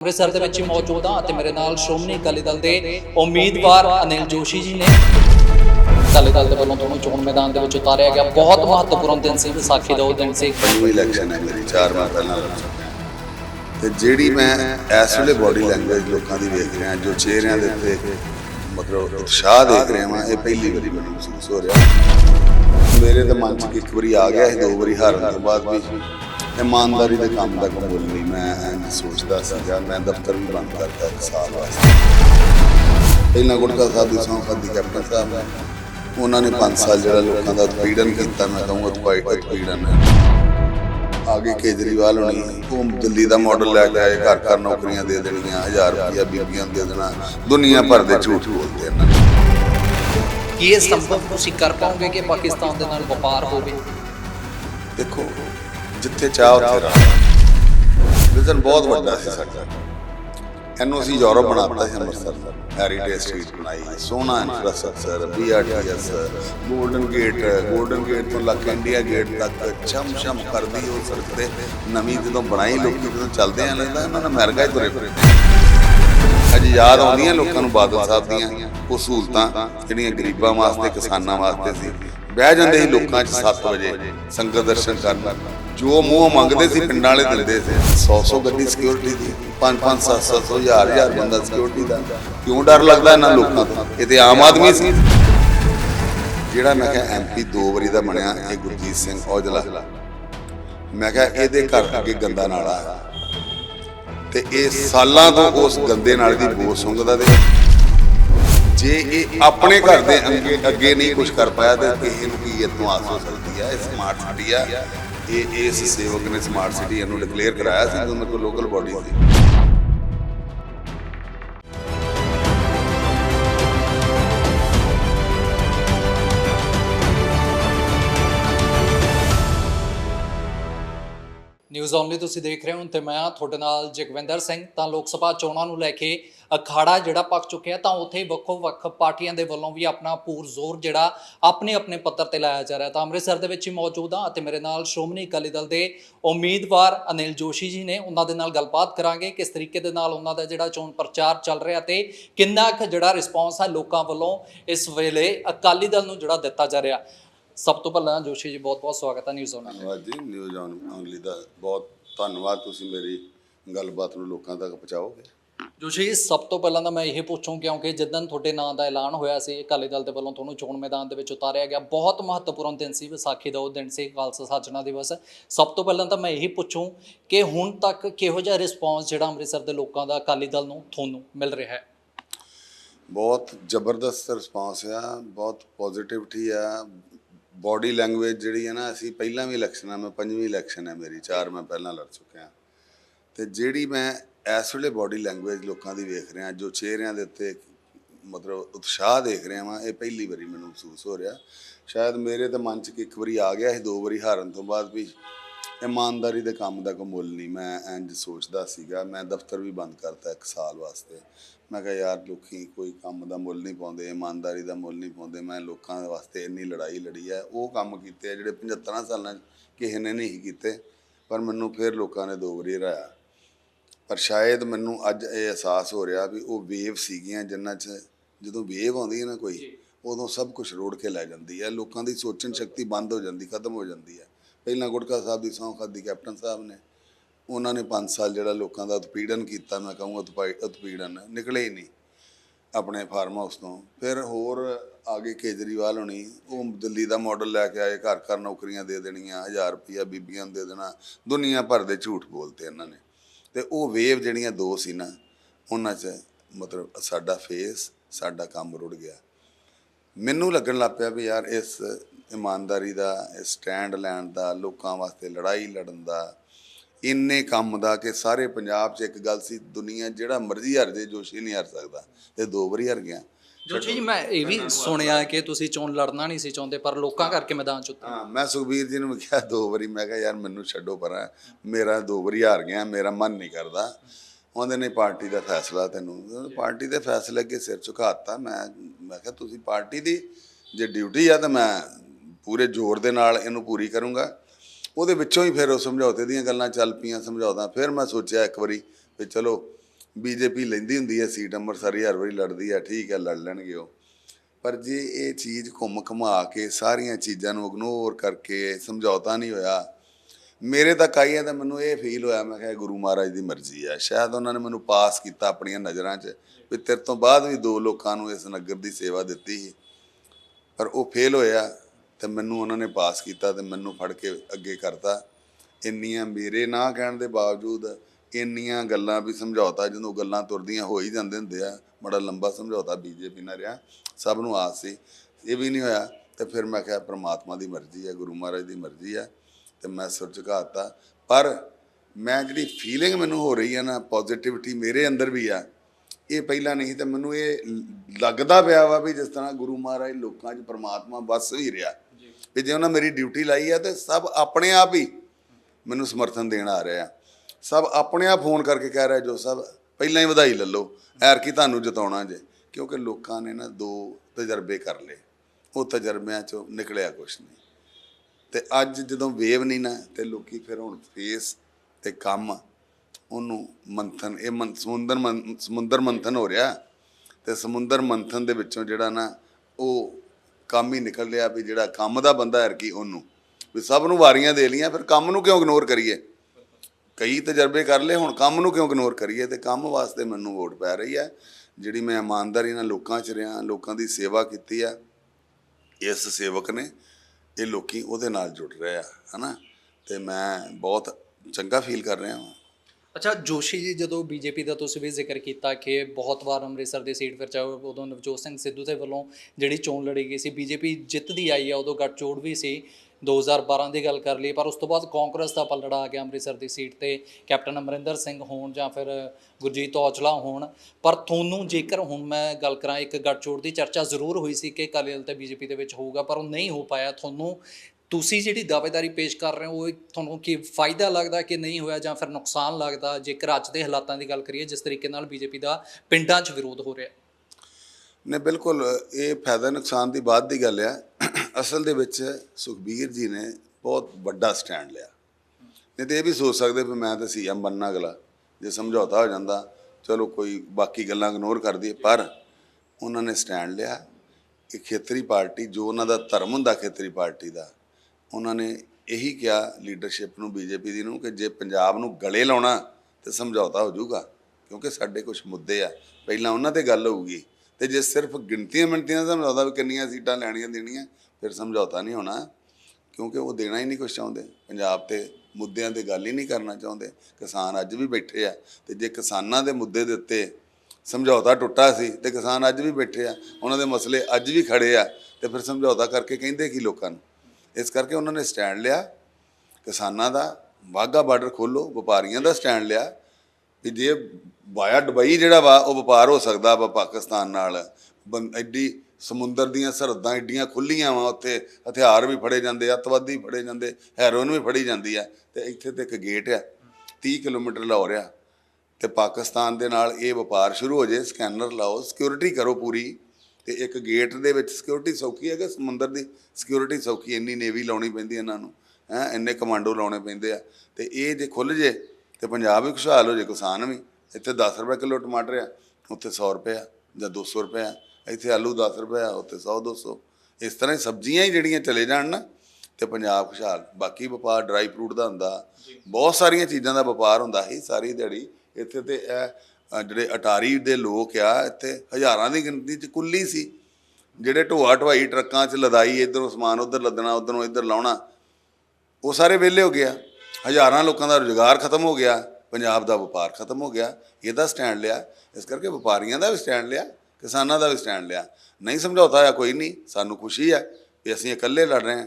ਅੰਮ੍ਰਿਤਸਰ ਦੇ ਵਿੱਚ ਮੌਜੂਦ ਹਾਂ ਅਤੇ ਮੇਰੇ ਨਾਲ ਸ਼੍ਰੋਮਣੀ ਅਕਾਲੀ ਦਲ ਦੇ ਉਮੀਦਵਾਰ ਅਨਿਲ ਜੋਸ਼ੀ ਜੀ ਨੇ। ਅਕਾਲੀ ਦਲ ਦੇ ਵੱਲੋਂ ਤੁਹਾਨੂੰ ਚੋਣ ਮੈਦਾਨ ਦੇ ਵਿੱਚ ਉਤਾਰਿਆ ਗਿਆ। ਬਹੁਤ ਮਹੱਤਵਪੂਰਨ ਦਿਨ ਸੀ, ਵਿਸਾਖੀ ਦਾ ਉਹ ਦਿਨ ਸੀ। ਪੰਜਵੀਂ ਇਲੈਕਸ਼ਨ ਹੈ ਮੇਰੀ 4 ਮਾਹ ਪਹਿਲਾਂ ਤੇ ਜਿਹੜੀ ਮੈਂ ਇਸ ਵੇਲੇ ਬਾਡੀ ਲੈਂਗੁਏਜ ਲੋਕਾਂ ਦੀ ਵੇਖ ਰਿਹਾ, ਜੋ ਚਿਹਰਿਆਂ ਦੇ ਉੱਤੇ ਮਤਲਬ ਉਤਸ਼ਾਹ ਦੇਖ ਰਿਹਾ ਮੈਂ ਇਹ ਪਹਿਲੀ ਵਾਰੀ ਮੈਨੂੰ ਮਹਿਸੂਸ ਹੋ ਰਿਹਾ। ਮੇਰੇ ਤਾਂ ਮਨ 'ਚ ਇੱਕ ਵਾਰੀ ਆ ਗਿਆ ਸੀ ਦੋ ਵਾਰੀ ਹਾਰਨ ਤੋਂ ਬਾਅਦ ਵੀ ਇਮਾਨਦਾਰੀ ਦੇ ਕੰਮ ਦਾ ਕੋਈ ਮੁੱਲ ਨਹੀਂ ਮੈਂ ਇੰਝ ਸੋਚਦਾ ਸੀਗਾ ਮੈਂ ਦਫ਼ਤਰ ਵੀ ਬੰਦ ਕਰਤਾ ਇੱਕ ਸਾਲ ਵਾਸਤੇ। ਪਹਿਲਾਂ ਗੁਟਕਾ ਸਾਹਿਬ ਦੀ ਕੈਪਟਨ ਸਾਹਿਬ ਨੇ ਉਹਨਾਂ ਨੇ 5 ਸਾਲ ਜਿਹੜਾ ਲੋਕਾਂ ਦਾ ਉਤਪੀੜਨ ਕੀਤਾ ਮੈਂ ਕਹੂੰਗਾ ਉਤਪਾਈ- ਉਤਪੀੜਨ ਹੈ। ਆਗੇ ਕੇਜਰੀਵਾਲ ਹੋਣੀ ਉਹ ਦਿੱਲੀ ਦਾ ਮਾਡਲ ਲੈ ਕੇ ਆਏ ਘਰ ਘਰ ਨੌਕਰੀਆਂ ਦੇ ਦੇਣੀਆਂ 1000 ਰੁਪਇਆ ਬੀਬੀਆਂ ਦੇ ਦੇਣਾ ਦੁਨੀਆ ਭਰ ਦੇ ਝੂਠ ਬੋਲਦੇ ਇਹਨਾਂ ਕੀ ਇਹ ਸੰਭਵ ਤੁਸੀਂ ਕਰ ਪਾਓਗੇ ਕਿ ਪਾਕਿਸਤਾਨ ਦੇ ਨਾਲ ਵਪਾਰ ਹੋਵੇ? ਦੇਖੋ ਜਿੱਥੇ ਚਾਹ ਉੱਥੇ ਰਾਹ ਵਿਜ਼ਨ ਬਹੁਤ ਵੱਡਾ ਸੀ ਸਾਡਾ। ਇਹਨੂੰ ਅਸੀਂ ਯੂਰਪ ਬਣਾਤਾ ਸੀ ਅੰਮ੍ਰਿਤਸਰ ਹੈਰੀਟੇਜ ਸਟਰੀਟ ਬਣਾਈ, ਸੋਹਣਾ infrastructure BRTS golden gate golden gate ਤੋਂ ਲੱਕ ਇੰਡੀਆ ਗੇਟ ਤੱਕ ਛਮ ਛਮ ਕਰਦੀ ਉਹ ਸੜਕ ਤੇ। ਨਵੀਂ ਜਦੋਂ ਬਣਾਈ, ਲੋਕੀ ਜਦੋਂ ਚੱਲਦੇ ਆ ਲੱਗਦਾ ਇਹਨਾਂ ਨੇ ਅਮਰੀਕਾ ਹੀ ਤੁਰੇ ਫਿਰਦੇ ਅੱਜ ਯਾਦ ਆਉਂਦੀਆਂ ਲੋਕਾਂ ਨੂੰ ਬਾਦਲ ਸਾਹਿਬ ਦੀਆਂ ਉਹ ਸਹੂਲਤਾਂ, ਜਿਹੜੀਆਂ ਗਰੀਬਾਂ ਵਾਸਤੇ, ਕਿਸਾਨਾਂ ਵਾਸਤੇ ਸੀ। ਬਹਿ ਜਾਂਦੇ ਸੀ ਲੋਕਾਂ 'ਚ 7 ਵਜੇ, ਸੰਗਤ ਦਰਸ਼ਨ ਕਰਨ। ਜੋ ਮੂੰਹ ਮੰਗਦੇ ਸੀ, ਪਿੰਡਾਂ ਵਾਲੇ ਦਿੰਦੇ ਸੀ। 100 100 ਗੱਡੀ ਸਿਕਿਉਰਿਟੀ ਦੀ 5 5 7 700 ਹਜ਼ਾਰ ਹਜ਼ਾਰ ਬੰਦਾ ਸਿਕਿਉਰਿਟੀ ਦਾ। ਕਿਉਂ ਡਰ ਲੱਗਦਾ ਇਹਨਾਂ ਲੋਕਾਂ ਤੋਂ? ਇਹ ਤੇ ਆਮ ਆਦਮੀ ਸੀ। ਜਿਹੜਾ ਮੈਂ ਕਿਹਾ ਐਮਪੀ ਦੋ ਵਾਰੀ ਦਾ ਬਣਿਆ, ਇਹ ਗੁਰਜੀਤ ਸਿੰਘ ਔਜਲਾ। ਮੈਂ ਕਿਹਾ, ਇਹਦੇ ਘਰ ਅੱਗੇ ਗੰਦਾ ਨਾਲਾ ਹੈ। ਤੇ ਇਹ ਸਾਲਾਂ ਤੋਂ ਉਸ ਗੰਦੇ ਨਾਲੇ ਦੀ ਬੋ ਸੁੰਘਦਾ ਤੇ ਜੇ ਇਹ ਆਪਣੇ ਘਰ ਦੇ ਅੱਗੇ ਅੱਗੇ ਨਹੀਂ ਕੁਝ ਕਰ ਪਾਇਆ, ਤੇ ਕਿਸੇ ਨੂੰ ਕੀ ਇਤੋਂ ਆਸ ਹੋ ਸਕਦੀ ਹੈ? ਇਹ ਸਮਾਰਟ ਸਿਟੀ ਆ। ਇਹ ਇਸ ਸੇਵਕ ਨੇ ਸਮਾਰਟ ਸਿਟੀ ਇਹਨੂੰ ਡਿਕਲੇਅਰ ਕਰਾਇਆ ਸੀ ਜਦੋਂ ਮੇਰੇ ਲੋਕਲ ਬਾਡੀ ਸੀ। ਨਿਊਜ਼ ਓਨਲੀ ਤੁਸੀਂ ਦੇਖ ਰਹੇ ਹੋ ਤੇ ਮੈਂ ਤੁਹਾਡੇ ਨਾਲ ਜਗਵਿੰਦਰ ਸਿੰਘ, ਤਾਂ ਲੋਕ ਸਭਾ ਚੋਣਾਂ ਨੂੰ ਲੈ ਕੇ ਅਖਾੜਾ ਜਿਹੜਾ ਪੱਕ ਚੁੱਕਿਆ ਤਾਂ ਉੱਥੇ ਵੱਖੋ ਵੱਖ ਪਾਰਟੀਆਂ ਦੇ ਵੱਲੋਂ ਵੀ ਆਪਣਾ ਪੂਰ ਜ਼ੋਰ ਜਿਹੜਾ ਆਪਣੇ ਆਪਣੇ ਪੱਤਰ ਤੇ ਲਾਇਆ ਜਾ ਰਿਹਾ ਤਾਂ ਅੰਮ੍ਰਿਤਸਰ ਦੇ ਵਿੱਚ ਹੀ ਮੌਜੂਦ ਹਾਂ ਅਤੇ ਮੇਰੇ ਨਾਲ ਸ਼੍ਰੋਮਣੀ ਅਕਾਲੀ ਦਲ ਦੇ ਉਮੀਦਵਾਰ ਅਨਿਲ ਜੋਸ਼ੀ ਜੀ ਨੇ। ਉਹਨਾਂ ਦੇ ਨਾਲ ਗੱਲਬਾਤ ਕਰਾਂਗੇ ਕਿਸ ਤਰੀਕੇ ਦੇ ਨਾਲ ਉਹਨਾਂ ਦਾ ਜਿਹੜਾ ਚੋਣ ਪ੍ਰਚਾਰ ਚੱਲ ਰਿਹਾ ਤੇ ਕਿੰਨਾ ਕੁ ਜਿਹੜਾ ਰਿਸਪੌਂਸ ਹੈ ਲੋਕਾਂ ਵੱਲੋਂ ਇਸ ਵੇਲੇ ਅਕਾਲੀ ਦਲ ਨੂੰ ਜਿਹੜਾ ਦਿੱਤਾ ਜਾ ਰਿਹਾ। ਸਭ ਤੋਂ ਪਹਿਲਾਂ ਜੋਸ਼ੀ ਜੀ, ਬਹੁਤ ਬਹੁਤ ਸਵਾਗਤ ਹੈ ਨਿਊਜ਼ ਓਨਲੀ ਧੰਨਵਾਦ ਜੀ ਨਿਊਜ਼ ਔਨ ਅੰਗਲੀ ਦਾ ਬਹੁਤ ਧੰਨਵਾਦ। ਤੁਸੀਂ ਮੇਰੀ ਗੱਲਬਾਤ ਨੂੰ ਲੋਕਾਂ ਤੱਕ ਪਹੁੰਚਾਓਗੇ। ਜੋਸ਼ੀ, ਸਭ ਤੋਂ ਪਹਿਲਾਂ ਤਾਂ ਮੈਂ ਇਹ ਪੁੱਛੂੰ, ਕਿਉਂਕਿ ਜਿੱਦਣ ਤੁਹਾਡੇ ਨਾਂ ਦਾ ਐਲਾਨ ਹੋਇਆ ਸੀ, ਅਕਾਲੀ ਦਲ ਦੇ ਵੱਲੋਂ ਤੁਹਾਨੂੰ ਚੋਣ ਮੈਦਾਨ ਦੇ ਵਿੱਚ ਉਤਾਰਿਆ ਗਿਆ, ਬਹੁਤ ਮਹੱਤਵਪੂਰਨ ਦਿਨ ਸੀ, ਵਿਸਾਖੀ ਦਾ ਉਹ ਦਿਨ ਸੀ, ਖਾਲਸਾ ਸਾਜਣਾ ਦਿਵਸ। ਸਭ ਤੋਂ ਪਹਿਲਾਂ ਤਾਂ ਮੈਂ ਇਹ ਪੁੱਛੂੰ ਕਿ ਹੁਣ ਤੱਕ ਕਿਹੋ ਜਿਹਾ ਰਿਸਪੌਂਸ ਜਿਹੜਾ ਅੰਮ੍ਰਿਤਸਰ ਦੇ ਲੋਕਾਂ ਦਾ ਅਕਾਲੀ ਦਲ ਨੂੰ ਤੁਹਾਨੂੰ ਮਿਲ ਰਿਹਾ ਹੈ? ਬਹੁਤ ਜ਼ਬਰਦਸਤ ਰਿਸਪਾਂਸ ਆ, ਬਹੁਤ ਪੋਜ਼ਿਟਿਵਿਟੀ ਆ। ਬਾਡੀ ਲੈਂਗੁਏਜ ਜਿਹੜੀ ਹੈ ਨਾ, ਅਸੀਂ ਪਹਿਲਾਂ ਵੀ ਇਲੈਕਸ਼ਨ ਆ, ਮੈਂ ਪੰਜਵੀਂ ਇਲੈਕਸ਼ਨ ਹੈ ਮੇਰੀ, ਚਾਰ ਮੈਂ ਪਹਿਲਾਂ ਲੜ ਚੁੱਕਿਆ। ਤੇ ਜਿਹੜੀ ਮੈਂ ਇਸ ਵੇਲੇ ਬਾਡੀ ਲੈਂਗੁਏਜ ਲੋਕਾਂ ਦੀ ਵੇਖ ਰਿਹਾ, ਜੋ ਚਿਹਰਿਆਂ ਦੇ ਉੱਤੇ ਮਤਲਬ ਉਤਸ਼ਾਹ ਦੇਖ ਰਿਹਾ ਵਾਂ, ਇਹ ਪਹਿਲੀ ਵਾਰੀ ਮੈਨੂੰ ਮਹਿਸੂਸ ਹੋ ਰਿਹਾ। ਸ਼ਾਇਦ ਮੇਰੇ ਤਾਂ ਮਨ 'ਚ ਇੱਕ ਵਾਰੀ ਆ ਗਿਆ ਸੀ, ਦੋ ਵਾਰੀ ਹਾਰਨ ਤੋਂ ਬਾਅਦ ਵੀ ਇਮਾਨਦਾਰੀ ਦੇ ਕੰਮ ਦਾ ਕੋਈ ਮੁੱਲ ਨਹੀਂ। ਮੈਂ ਇੰਜ ਸੋਚਦਾ ਸੀਗਾ, ਮੈਂ ਦਫ਼ਤਰ ਵੀ ਬੰਦ ਕਰਤਾ ਇੱਕ ਸਾਲ ਵਾਸਤੇ। ਮੈਂ ਕਿਹਾ, ਯਾਰ ਲੋਕੀ ਕੋਈ ਕੰਮ ਦਾ ਮੁੱਲ ਨਹੀਂ ਪਾਉਂਦੇ, ਇਮਾਨਦਾਰੀ ਦਾ ਮੁੱਲ ਨਹੀਂ ਪਾਉਂਦੇ, ਮੈਂ ਲੋਕਾਂ ਦੇ ਵਾਸਤੇ ਇੰਨੀ ਲੜਾਈ ਲੜੀ ਹੈ। ਉਹ ਕੰਮ ਕੀਤੇ ਆ ਜਿਹੜੇ 75 ਸਾਲਾਂ 'ਚ ਕਿਸੇ ਨੇ ਨਹੀਂ ਕੀਤੇ, ਪਰ ਮੈਨੂੰ ਫਿਰ ਲੋਕਾਂ ਨੇ ਦੋ ਵਾਰੀ ਹਰਾਇਆ। ਪਰ ਸ਼ਾਇਦ ਮੈਨੂੰ ਅੱਜ ਇਹ ਅਹਿਸਾਸ ਹੋ ਰਿਹਾ ਵੀ ਉਹ ਵੇਵ ਸੀਗੀਆਂ ਜਿੰਨਾਂ 'ਚ ਜਦੋਂ ਵੇਵ ਆਉਂਦੀ ਹੈ ਨਾ ਕੋਈ ਉਦੋਂ ਸਭ ਕੁਝ ਰੋੜ ਕੇ ਲੈ ਜਾਂਦੀ ਹੈ। ਲੋਕਾਂ ਦੀ ਸੋਚਣ ਸ਼ਕਤੀ ਬੰਦ ਹੋ ਜਾਂਦੀ ਖਤਮ ਹੋ ਜਾਂਦੀ ਹੈ। ਪਹਿਲਾਂ ਗੁਟਕਾ ਸਾਹਿਬ ਦੀ ਸਹੁੰ ਖਾਦੀ ਕੈਪਟਨ ਸਾਹਿਬ ਨੇ। ਉਹਨਾਂ ਨੇ 5 ਸਾਲ ਜਿਹੜਾ ਲੋਕਾਂ ਦਾ ਉਤਪੀੜਨ ਕੀਤਾ ਮੈਂ ਕਹੂੰਗਾ ਉਤਪੀੜਨ ਨਿਕਲੇ ਹੀ ਨਹੀਂ ਆਪਣੇ ਫਾਰਮ ਹਾਊਸ ਤੋਂ। ਫਿਰ ਹੋਰ ਆਗੇ ਕੇਜਰੀਵਾਲ ਹੋਣੀ ਉਹ ਦਿੱਲੀ ਦਾ ਮਾਡਲ ਲੈ ਕੇ ਆਏ ਘਰ ਘਰ ਨੌਕਰੀਆਂ ਦੇ ਦੇਣੀਆਂ 1000 ਰੁਪਇਆ ਬੀਬੀਆਂ ਨੂੰ ਦੇ ਦੇਣਾ ਦੁਨੀਆ ਭਰ ਦੇ ਝੂਠ ਬੋਲਤੇ ਇਹਨਾਂ ਨੇ। ਤੇ ਉਹ ਵੇਵ ਜਿਹੜੀਆਂ ਦੋ ਸੀ ਨਾ, ਉਹਨਾਂ 'ਚ ਮਤਲਬ ਸਾਡਾ ਫੇਸ ਸਾਡਾ ਕੰਮ ਰੁੜ ਗਿਆ। ਮੈਨੂੰ ਲੱਗਣ ਲੱਗ ਪਿਆ ਵੀ ਯਾਰ ਇਸ ਇਮਾਨਦਾਰੀ ਦਾ, ਇਸ ਸਟੈਂਡ ਲੈਣ ਦਾ, ਲੋਕਾਂ ਵਾਸਤੇ ਲੜਾਈ ਲੜਨ ਦਾ, ਇੰਨੇ ਕੰਮ ਦਾ ਕਿ ਸਾਰੇ ਪੰਜਾਬ 'ਚ ਇੱਕ ਗੱਲ ਸੀ, ਦੁਨੀਆ ਜਿਹੜਾ ਮਰਜ਼ੀ ਹਰ ਜੇ ਜੋਸ਼ੀ ਨਹੀਂ ਹਰ ਸਕਦਾ। ਤੇ ਦੋ ਵਾਰੀ ਹਰ ਗਿਆ। ਜੋਸ਼ੀ ਜੀ ਮੈਂ ਇਹ ਵੀ ਸੁਣਿਆ ਕਿ ਤੁਸੀਂ ਚੋਣ ਲੜਨਾ ਨਹੀਂ ਸੀ ਚਾਹੁੰਦੇ ਪਰ ਲੋਕਾਂ ਕਰਕੇ ਮੈਦਾਨ 'ਚ ਉਤਰੇ ਹਾਂ ਮੈਂ ਸੁਖਬੀਰ ਜੀ ਨੂੰ ਕਿਹਾ ਦੋ ਵਾਰੀ ਮੈਂ ਕਿਹਾ ਯਾਰ ਮੈਨੂੰ ਛੱਡੋ ਪਰਾਂ। ਮੇਰਾ ਦੋ ਵਾਰੀ ਹਾਰ ਗਿਆ ਮੇਰਾ ਮਨ ਨਹੀਂ ਕਰਦਾ। ਉਹਦੇ ਨੇ ਪਾਰਟੀ ਦਾ ਫੈਸਲਾ ਤੈਨੂੰ ਪਾਰਟੀ ਦੇ ਫੈਸਲੇ ਅੱਗੇ ਸਿਰ ਝੁਕਾਤਾ। ਮੈਂ ਮੈਂ ਕਿਹਾ ਤੁਸੀਂ ਪਾਰਟੀ ਦੀ ਜੇ ਡਿਊਟੀ ਆ ਤਾਂ ਮੈਂ ਪੂਰੇ ਜ਼ੋਰ ਦੇ ਨਾਲ ਇਹਨੂੰ ਪੂਰੀ ਕਰੂੰਗਾ। ਉਹਦੇ ਵਿੱਚੋਂ ਹੀ ਫਿਰ ਉਹ ਸਮਝੌਤੇ ਦੀਆਂ ਗੱਲਾਂ ਚੱਲ ਪਈਆਂ ਸਮਝੌਤਾ। ਫਿਰ ਮੈਂ ਸੋਚਿਆ ਇੱਕ ਵਾਰੀ ਵੀ ਚਲੋ ਬੀਜੇਪੀ ਲੈਂਦੀ ਹੁੰਦੀ ਹੈ, ਸੀਟ ਅੰਮ੍ਰਿਤਸਰ ਹਰ ਵਾਰੀ ਲੜਦੀ ਹੈ, ਠੀਕ ਹੈ, ਲੜ ਲੈਣਗੇ ਉਹ। ਪਰ ਜੇ ਇਹ ਚੀਜ਼ ਘੁੰਮ ਘੁਮਾ ਕੇ ਸਾਰੀਆਂ ਚੀਜ਼ਾਂ ਨੂੰ ਇਗਨੋਰ ਕਰਕੇ ਸਮਝੌਤਾ ਨਹੀਂ ਹੋਇਆ, ਮੇਰੇ ਤੱਕ ਆਈ ਹੈ ਤਾਂ ਮੈਨੂੰ ਇਹ ਫੀਲ ਹੋਇਆ, ਮੈਂ ਕਿਹਾ ਗੁਰੂ ਮਹਾਰਾਜ ਦੀ ਮਰਜ਼ੀ ਹੈ। ਸ਼ਾਇਦ ਉਹਨਾਂ ਨੇ ਮੈਨੂੰ ਪਾਸ ਕੀਤਾ ਆਪਣੀਆਂ ਨਜ਼ਰਾਂ 'ਚ ਵੀ ਤੇਰੇ ਤੋਂ ਬਾਅਦ ਵੀ ਦੋ ਲੋਕਾਂ ਨੂੰ ਇਸ ਨਗਰ ਦੀ ਸੇਵਾ ਦਿੱਤੀ ਸੀ। ਪਰ ਉਹ ਫੇਲ ਹੋਇਆ ਤੇ ਮੈਨੂੰ ਉਹਨਾਂ ਨੇ ਪਾਸ ਕੀਤਾ ਤੇ ਮੈਨੂੰ ਫੜ ਕੇ ਅੱਗੇ ਕਰਤਾ। ਇੰਨੀਆਂ ਮੇਰੇ ਨਾ ਕਹਿਣ ਦੇ ਬਾਵਜੂਦ ਇੰਨੀਆਂ ਗੱਲਾਂ ਵੀ ਸਮਝੌਤਾ ਜਦੋਂ ਗੱਲਾਂ ਤੁਰਦੀਆਂ ਹੋ ਹੀ ਜਾਂਦੇ ਹੁੰਦੇ ਆ ਬੜਾ ਲੰਬਾ ਸਮਝੌਤਾ ਬੀਜੇਪੀ ਨਾਲ ਰਿਹਾ ਸਭ ਨੂੰ ਆਸ ਸੀ। ਇਹ ਵੀ ਨਹੀਂ ਹੋਇਆ ਤੇ ਫਿਰ ਮੈਂ ਕਿਹਾ ਪ੍ਰਮਾਤਮਾ ਦੀ ਮਰਜ਼ੀ ਹੈ ਗੁਰੂ ਮਹਾਰਾਜ ਦੀ ਮਰਜ਼ੀ ਹੈ ਤੇ ਮੈਂ ਸਿਰ ਝੁਕਾਤਾ। ਪਰ ਮੈਂ ਜਿਹੜੀ ਫੀਲਿੰਗ ਮੈਨੂੰ ਹੋ ਰਹੀ ਹੈ ਨਾ ਪੋਜ਼ਿਟਿਵਿਟੀ ਮੇਰੇ ਅੰਦਰ ਵੀ ਆ ਇਹ ਪਹਿਲਾਂ ਨਹੀਂ ਤੇ ਮੈਨੂੰ ਇਹ ਲੱਗਦਾ ਪਿਆ ਵਾ ਵੀ ਜਿਸ ਤਰ੍ਹਾਂ ਗੁਰੂ ਮਹਾਰਾਜ ਲੋਕਾਂ 'ਚ ਪ੍ਰਮਾਤਮਾ ਵਸ ਹੀ ਰਿਹਾ। ਵੀ ਜੇ ਉਹਨਾਂ ਮੇਰੀ ਡਿਊਟੀ ਲਾਈ ਹੈ ਤੇ ਸਭ ਆਪਣੇ ਆਪ ਹੀ ਮੈਨੂੰ ਸਮਰਥਨ ਦੇਣ ਆ ਰਹੇ ਆ। ਸਭ ਆਪਣੇ ਆਪ ਫੋਨ ਕਰਕੇ ਕਹਿ ਰਿਹਾ, ਜੋ ਸਭ, ਪਹਿਲਾਂ ਹੀ ਵਧਾਈ ਲੈ ਲਓ ਐਰ ਕੀ ਤੁਹਾਨੂੰ ਜਿਤਾਉਣਾ ਜੇ। ਕਿਉਂਕਿ ਲੋਕਾਂ ਨੇ ਨਾ ਦੋ ਤਜਰਬੇ ਕਰ ਲਏ। ਉਹ ਤਜਰਬਿਆਂ ਚੋਂ ਨਿਕਲਿਆ ਕੁਛ ਨਹੀਂ। ਤੇ ਅੱਜ ਜਦੋਂ ਵੇਵ ਨਹੀਂ ਨਾ, ਤੇ ਲੋਕੀ ਫਿਰ ਹੁਣ ਫੇਸ ਤੇ ਕੰਮ, ਉਹਨੂੰ ਮੰਥਨ, ਇਹ ਮੰ- ਸਮੁੰਦਰ ਮੰ- ਸਮੁੰਦਰ ਮੰਥਨ ਹੋ ਰਿਹਾ। ਤੇ ਸਮੁੰਦਰ ਮੰਥਨ ਦੇ ਵਿੱਚੋਂ ਜਿਹੜਾ ਨਾ, ਉਹ ਕੰਮ ਹੀ ਨਿਕਲ ਲਿਆ ਵੀ ਜਿਹੜਾ ਕੰਮ ਦਾ ਬੰਦਾ ਹੈ ਕੀ ਉਹਨੂੰ, ਵੀ ਸਭ ਨੂੰ ਵਾਰੀਆਂ ਦੇ ਲੀਆਂ ਫਿਰ ਕੰਮ ਨੂੰ ਕਿਉਂ ਇਗਨੋਰ ਕਰੀਏ? ਕਈ ਤਜਰਬੇ ਕਰ ਲਏ, ਹੁਣ ਕੰਮ ਨੂੰ ਕਿਉਂ ਇਗਨੋਰ ਕਰੀਏ? ਤੇ ਕੰਮ ਵਾਸਤੇ ਮੈਨੂੰ ਵੋਟ ਪੈ ਰਹੀ ਹੈ, ਜਿਹੜੀ ਮੈਂ ਇਮਾਨਦਾਰੀ ਨਾਲ ਲੋਕਾਂ 'ਚ ਰਿਹਾ, ਲੋਕਾਂ ਦੀ ਸੇਵਾ ਕੀਤੀ ਆ ਇਸ ਸੇਵਕ ਨੇ ਇਹ ਲੋਕੀ ਉਹਦੇ ਨਾਲ ਜੁੜ ਰਹੇ ਆ, ਹਨਾ? ਤੇ ਮੈਂ ਬਹੁਤ ਚੰਗਾ ਫੀਲ ਕਰ ਰਿਹਾ ਹਾਂ। ਅੱਛਾ, ਜੋਸ਼ੀ ਜੀ, ਜਦੋਂ ਬੀਜੇਪੀ ਦਾ ਤੁਸੀਂ ਵੀ ਜ਼ਿਕਰ ਕੀਤਾ ਕਿ ਬਹੁਤ ਵਾਰ ਅੰਮ੍ਰਿਤਸਰ ਦੀ ਸੀਟ ਫਿਰ ਚਾਹੇ ਉਦੋਂ ਨਵਜੋਤ ਸਿੰਘ ਸਿੱਧੂ ਦੇ ਵੱਲੋਂ ਜਿਹੜੀ ਚੋਣ ਲੜੀ ਗਈ ਸੀ ਬੀਜੇਪੀ ਜਿੱਤਦੀ ਆਈ ਆ, ਉਦੋਂ ਗੱਠਜੋੜ ਵੀ ਸੀ 2012 ਦੀ ਗੱਲ ਕਰ ਲਈ ਪਰ ਉਸ ਤੋਂ ਬਾਅਦ ਕਾਂਗਰਸ ਦਾ ਪਲੜਾ ਆ ਗਿਆ ਅੰਮ੍ਰਿਤਸਰ ਦੀ ਸੀਟ ਤੇ, ਕੈਪਟਨ ਅਮਰਿੰਦਰ ਸਿੰਘ ਹੋਣ ਜਾਂ ਫਿਰ ਗੁਰਜੀਤ ਔਜਲਾ ਹੋਣ। ਪਰ ਤੁਹਾਨੂੰ ਜੇਕਰ ਹੁਣ ਮੈਂ ਗੱਲ ਕਰਾਂ, ਇੱਕ ਗੱਠਜੋੜ ਦੀ ਚਰਚਾ ਜ਼ਰੂਰ ਹੋਈ ਸੀ ਕਿ ਅਕਾਲੀ ਦਲ ਤੇ ਬੀਜੇਪੀ ਦੇ ਵਿੱਚ ਹੋਊਗਾ, ਪਰ ਉਹ ਨਹੀਂ ਹੋ ਪਾਇਆ। ਤੁਹਾਨੂੰ, ਤੁਸੀਂ ਜਿਹੜੀ ਦਾਅਵੇਦਾਰੀ ਪੇਸ਼ ਕਰ ਰਹੇ ਹੋ, ਉਹ ਤੁਹਾਨੂੰ ਕੀ ਫਾਇਦਾ ਲੱਗਦਾ ਕਿ ਨਹੀਂ ਹੋਇਆ ਜਾਂ ਫਿਰ ਨੁਕਸਾਨ ਲੱਗਦਾ? ਜੇਕਰ ਅੱਜ ਦੇ ਹਾਲਾਤਾਂ ਦੀ ਗੱਲ ਕਰੀਏ, ਜਿਸ ਤਰੀਕੇ ਨਾਲ ਬੀਜੇਪੀ ਦਾ ਪਿੰਡਾਂ 'ਚ ਵਿਰੋਧ ਹੋ ਰਿਹਾ। ਨੇ ਬਿਲਕੁਲ, ਇਹ ਫਾਇਦਾ ਨੁਕਸਾਨ ਦੀ ਬਾਤ ਦੀ ਗੱਲ ਹੈ ਅਸਲ ਦੇ ਵਿੱਚ ਸੁਖਬੀਰ ਜੀ ਨੇ ਬਹੁਤ ਵੱਡਾ ਸਟੈਂਡ ਲਿਆ। ਨਹੀਂ ਤੇ ਇਹ ਵੀ ਸੋਚ ਸਕਦੇ ਵੀ ਮੈਂ ਤਾਂ ਸੀਐਮ ਬਣਨਾ ਅਗਲਾ, ਜੇ ਸਮਝੌਤਾ ਹੋ ਜਾਂਦਾ, ਚਲੋ ਕੋਈ ਬਾਕੀ ਗੱਲਾਂ ਇਗਨੋਰ ਕਰ ਦਈਏ, ਪਰ ਉਹਨਾਂ ਨੇ ਸਟੈਂਡ ਲਿਆ ਕਿ ਖੇਤਰੀ ਪਾਰਟੀ, ਜੋ ਉਹਨਾਂ ਦਾ ਧਰਮ ਹੁੰਦਾ ਖੇਤਰੀ ਪਾਰਟੀ ਦਾ, ਉਹਨਾਂ ਨੇ ਇਹੀ ਕਿਹਾ ਲੀਡਰਸ਼ਿਪ ਨੂੰ, ਬੀਜੇਪੀ ਦੀ ਨੂੰ, ਕਿ ਜੇ ਪੰਜਾਬ ਨੂੰ ਗਲੇ ਲਾਉਣਾ ਤੇ ਸਮਝੌਤਾ ਹੋ ਜਾਊਗਾ, ਕਿਉਂਕਿ ਸਾਡੇ ਕੁਝ ਮੁੱਦੇ ਆ। ਪਹਿਲਾਂ ਉਹਨਾਂ ਤੇ ਗੱਲ ਹੋਊਗੀ ਤੇ ਜੇ ਸਿਰਫ ਗਿਣਤੀਆਂ ਮਿੰਟੀਆਂ ਦਾ ਸਮਝੌਤਾ ਵੀ ਕਿੰਨੀਆਂ ਸੀਟਾਂ ਲੈਣੀਆਂ ਦੇਣੀਆਂ ਫਿਰ ਸਮਝੌਤਾ ਨਹੀਂ ਹੋਣਾ, ਕਿਉਂਕਿ ਉਹ ਦੇਣਾ ਹੀ ਨਹੀਂ ਕੁਝ ਚਾਹੁੰਦੇ। ਪੰਜਾਬ ਤੇ ਮੁੱਦਿਆਂ ਤੇ ਗੱਲ ਹੀ ਨਹੀਂ ਕਰਨਾ ਚਾਹੁੰਦੇ। ਕਿਸਾਨ ਅੱਜ ਵੀ ਬੈਠੇ ਆ ਤੇ ਜੇ ਕਿਸਾਨਾਂ ਦੇ ਮੁੱਦੇ ਦੇ ਉੱਤੇ ਸਮਝੌਤਾ ਟੁੱਟਾ ਸੀ ਤੇ ਕਿਸਾਨ ਅੱਜ ਵੀ ਬੈਠੇ ਆ, ਉਹਨਾਂ ਦੇ ਮਸਲੇ ਅੱਜ ਵੀ ਖੜੇ ਆ, ਤੇ ਫਿਰ ਸਮਝੌਤਾ ਕਰਕੇ ਕਹਿੰਦੇ ਕੀ ਲੋਕਾਂ ਨੂੰ? ਇਸ ਕਰਕੇ ਉਹਨਾਂ ਨੇ ਸਟੈਂਡ ਲਿਆ। ਕਿਸਾਨਾਂ ਦਾ ਵਾਹਗਾ ਬਾਰਡਰ ਖੋਲੋ ਵਪਾਰੀਆਂ ਦਾ ਸਟੈਂਡ ਲਿਆ ਵੀ ਜੇ ਵਾਇਆ ਦੁਬਈ ਜਿਹੜਾ ਵਾ, ਉਹ ਵਪਾਰ ਹੋ ਸਕਦਾ ਵਾ ਪਾਕਿਸਤਾਨ ਨਾਲ। ਬੰ- ਐਡੀ ਸਮੁੰਦਰ ਦੀਆਂ ਸਰਹੱਦਾਂ ਐਡੀਆਂ ਖੁੱਲੀਆਂ ਵਾ, ਉੱਥੇ ਹਥਿਆਰ ਵੀ ਫੜੇ ਜਾਂਦੇ ਅੱਤਵਾਦੀ ਫੜੇ ਜਾਂਦੇ, ਹੈਰੋਇਨ ਵੀ ਫੜੀ ਜਾਂਦੀ ਆ, ਤੇ ਇੱਥੇ ਤੇ ਇੱਕ ਗੇਟ ਆ 30 ਕਿਲੋਮੀਟਰ ਲਾਹੌਰ ਆ, ਤੇ ਪਾਕਿਸਤਾਨ ਦੇ ਨਾਲ ਇਹ ਵਪਾਰ ਸ਼ੁਰੂ ਹੋ ਜੇ, ਸਕੈਨਰ ਲਾਓ, ਸਿਕਿਉਰਿਟੀ ਕਰੋ ਪੂਰੀ, ਤੇ ਇੱਕ ਗੇਟ ਦੇ ਵਿੱਚ ਸਿਕਿਉਰਿਟੀ ਸੌਖੀ ਹੈ ਕਿ ਸਮੁੰਦਰ ਦੀ ਸਿਕਿਉਰਿਟੀ ਸੌਖੀ, ਇੰਨੀ ਨੇਵੀ ਲਾਉਣੀ ਪੈਂਦੀ ਇਹਨਾਂ ਨੂੰ, ਹੈ, ਇੰਨੇ ਕਮਾਂਡੋ ਲਾਉਣੇ ਪੈਂਦੇ ਆ, ਤੇ ਇਹ ਜੇ ਖੁੱਲ ਜੇ, ਤੇ ਪੰਜਾਬ ਵੀ ਖੁਸ਼ਹਾਲ ਹੋ ਜੇ, ਕਿਸਾਨ ਵੀ, ਇੱਥੇ 10 ਰੁਪਏ ਕਿਲੋ ਟਮਾਟਰ ਆ, ਉੱਥੇ 100 ਰੁਪਏ ਆ ਜਾਂ 200 ਰੁਪਏ ਆ ਇੱਥੇ ਆਲੂ 10 ਰੁਪਏ ਆ ਉੱਥੇ 100 200 ਇਸ ਤਰ੍ਹਾਂ ਹੀ ਸਬਜ਼ੀਆਂ ਹੀ ਜਿਹੜੀਆਂ ਚਲੇ ਜਾਣ ਨਾ ਤੇ ਪੰਜਾਬ ਖੁਸ਼ਹਾਲ। ਬਾਕੀ ਵਪਾਰ ਡਰਾਈ ਫਰੂਟ ਦਾ ਹੁੰਦਾ। ਬਹੁਤ ਸਾਰੀਆਂ ਚੀਜ਼ਾਂ ਦਾ ਵਪਾਰ ਹੁੰਦਾ ਸੀ ਸਾਰੀ ਦਿਹਾੜੀ। ਇੱਥੇ ਤੇ ਜਿਹੜੇ ਅਟਾਰੀ ਦੇ ਲੋਕ ਆ ਇੱਥੇ ਹਜ਼ਾਰਾਂ ਦੀ ਗਿਣਤੀ ਚ ਕੁੱਲੀ ਸੀ। ਜਿਹੜੇ ਢੋਆ ਢਵਾਈ ਟਰੱਕਾਂ 'ਚ ਲਦਾਈ ਇਧਰੋਂ ਸਮਾਨ ਉਧਰ ਲੱਦਣਾ ਉਧਰੋਂ ਇੱਧਰ ਲਾਉਣਾ ਉਹ ਸਾਰੇ ਵਿਹਲੇ ਹੋ ਗਿਆ ਹਜ਼ਾਰਾਂ ਲੋਕਾਂ ਦਾ ਰੁਜ਼ਗਾਰ ਖਤਮ ਹੋ ਗਿਆ। ਪੰਜਾਬ ਦਾ ਵਪਾਰ ਖਤਮ ਹੋ ਗਿਆ। ਇਹਦਾ ਸਟੈਂਡ ਲਿਆ। ਇਸ ਕਰਕੇ ਵਪਾਰੀਆਂ ਦਾ ਵੀ ਸਟੈਂਡ ਲਿਆ। ਕਿਸਾਨਾਂ ਦਾ ਵੀ ਸਟੈਂਡ ਲਿਆ। ਨਹੀਂ ਸਮਝੌਤਾ ਆ ਕੋਈ ਨਹੀਂ, ਸਾਨੂੰ ਖੁਸ਼ੀ ਹੈ ਵੀ ਅਸੀਂ ਇਕੱਲੇ ਲੜ ਰਹੇ ਹਾਂ।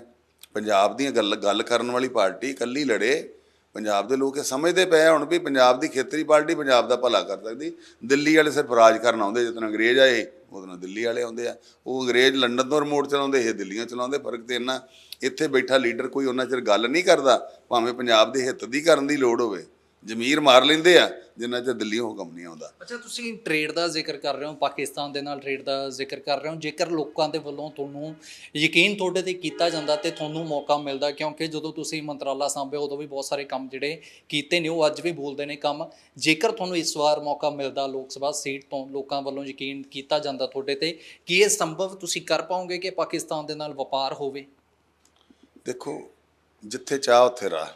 ਪੰਜਾਬ ਦੀਆਂ ਗੱਲ ਗੱਲ ਕਰਨ ਵਾਲੀ ਪਾਰਟੀ ਇਕੱਲੀ ਲੜੇ। ਪੰਜਾਬ ਦੇ ਲੋਕ ਇਹ ਸਮਝਦੇ ਪਏ ਹੁਣ ਵੀ ਪੰਜਾਬ ਦੀ ਖੇਤਰੀ ਪਾਰਟੀ ਪੰਜਾਬ ਦਾ ਭਲਾ ਕਰ ਸਕਦੀ। ਦਿੱਲੀ ਵਾਲੇ ਸਿਰਫ ਰਾਜ ਕਰਨ ਆਉਂਦੇ ਜਦੋਂ ਅੰਗਰੇਜ਼ ਆਏ ਉਦੋਂ ਨਾਲ ਦਿੱਲੀ ਵਾਲੇ ਆਉਂਦੇ ਆ। ਉਹ ਅੰਗਰੇਜ਼ ਲੰਡਨ ਤੋਂ ਰਿਮੋਟ ਚਲਾਉਂਦੇ, ਇਹ ਦਿੱਲੀੋਂ ਚਲਾਉਂਦੇ, ਫ਼ਰਕ ਤੇ ਇੰਨਾ। ਇੱਥੇ ਬੈਠਾ ਲੀਡਰ ਕੋਈ ਉਹਨਾਂ ਚਿਰ ਗੱਲ ਨਹੀਂ ਕਰਦਾ, ਭਾਵੇਂ ਪੰਜਾਬ ਦੇ ਹਿੱਤ ਦੀ ਕਰਨ ਦੀ ਲੋੜ ਹੋਵੇ। ਜ਼ਮੀਰ ਮਾਰ ਲੈਂਦੇ ਆ ਜਿੰਨਾ ਚਿਰ ਦਿੱਲੀ ਹੁਕਮ ਨਹੀਂ ਆਉਂਦਾ। ਅੱਛਾ ਤੁਸੀਂ ਟ੍ਰੇਡ ਦਾ ਜ਼ਿਕਰ ਕਰ ਰਹੇ ਹੋ ਪਾਕਿਸਤਾਨ ਦੇ ਨਾਲ ਟ੍ਰੇਡ ਦਾ ਜ਼ਿਕਰ ਕਰ ਰਹੇ ਹੋ। ਜੇਕਰ ਲੋਕਾਂ ਦੇ ਵੱਲੋਂ ਤੁਹਾਨੂੰ ਯਕੀਨ ਤੁਹਾਡੇ ਤੇ ਕੀਤਾ ਜਾਂਦਾ ਤੇ ਤੁਹਾਨੂੰ ਮੌਕਾ ਮਿਲਦਾ ਕਿਉਂਕਿ ਜਦੋਂ ਤੁਸੀਂ ਮੰਤਰਾਲਾ ਸੰਭੇ ਉਦੋਂ ਵੀ ਬਹੁਤ ਸਾਰੇ ਕੰਮ ਜਿਹੜੇ ਕੀਤੇ ਨੇ ਉਹ ਅੱਜ ਵੀ ਬੋਲਦੇ ਨੇ ਕੰਮ। ਜੇਕਰ ਤੁਹਾਨੂੰ ਇਸ ਵਾਰ ਮੌਕਾ ਮਿਲਦਾ ਲੋਕ ਸਭਾ ਸੀਟ ਤੋਂ ਲੋਕਾਂ ਵੱਲੋਂ ਯਕੀਨ ਕੀਤਾ ਜਾਂਦਾ ਤੁਹਾਡੇ ਤੇ ਕੀ ਇਹ ਸੰਭਵ ਤੁਸੀਂ ਕਰ ਪਾਓਗੇ ਕਿ ਪਾਕਿਸਤਾਨ ਦੇ ਨਾਲ ਵਪਾਰ ਹੋਵੇ? ਦੇਖੋ ਜਿੱਥੇ ਚਾਹ ਉੱਥੇ ਰਾਹ।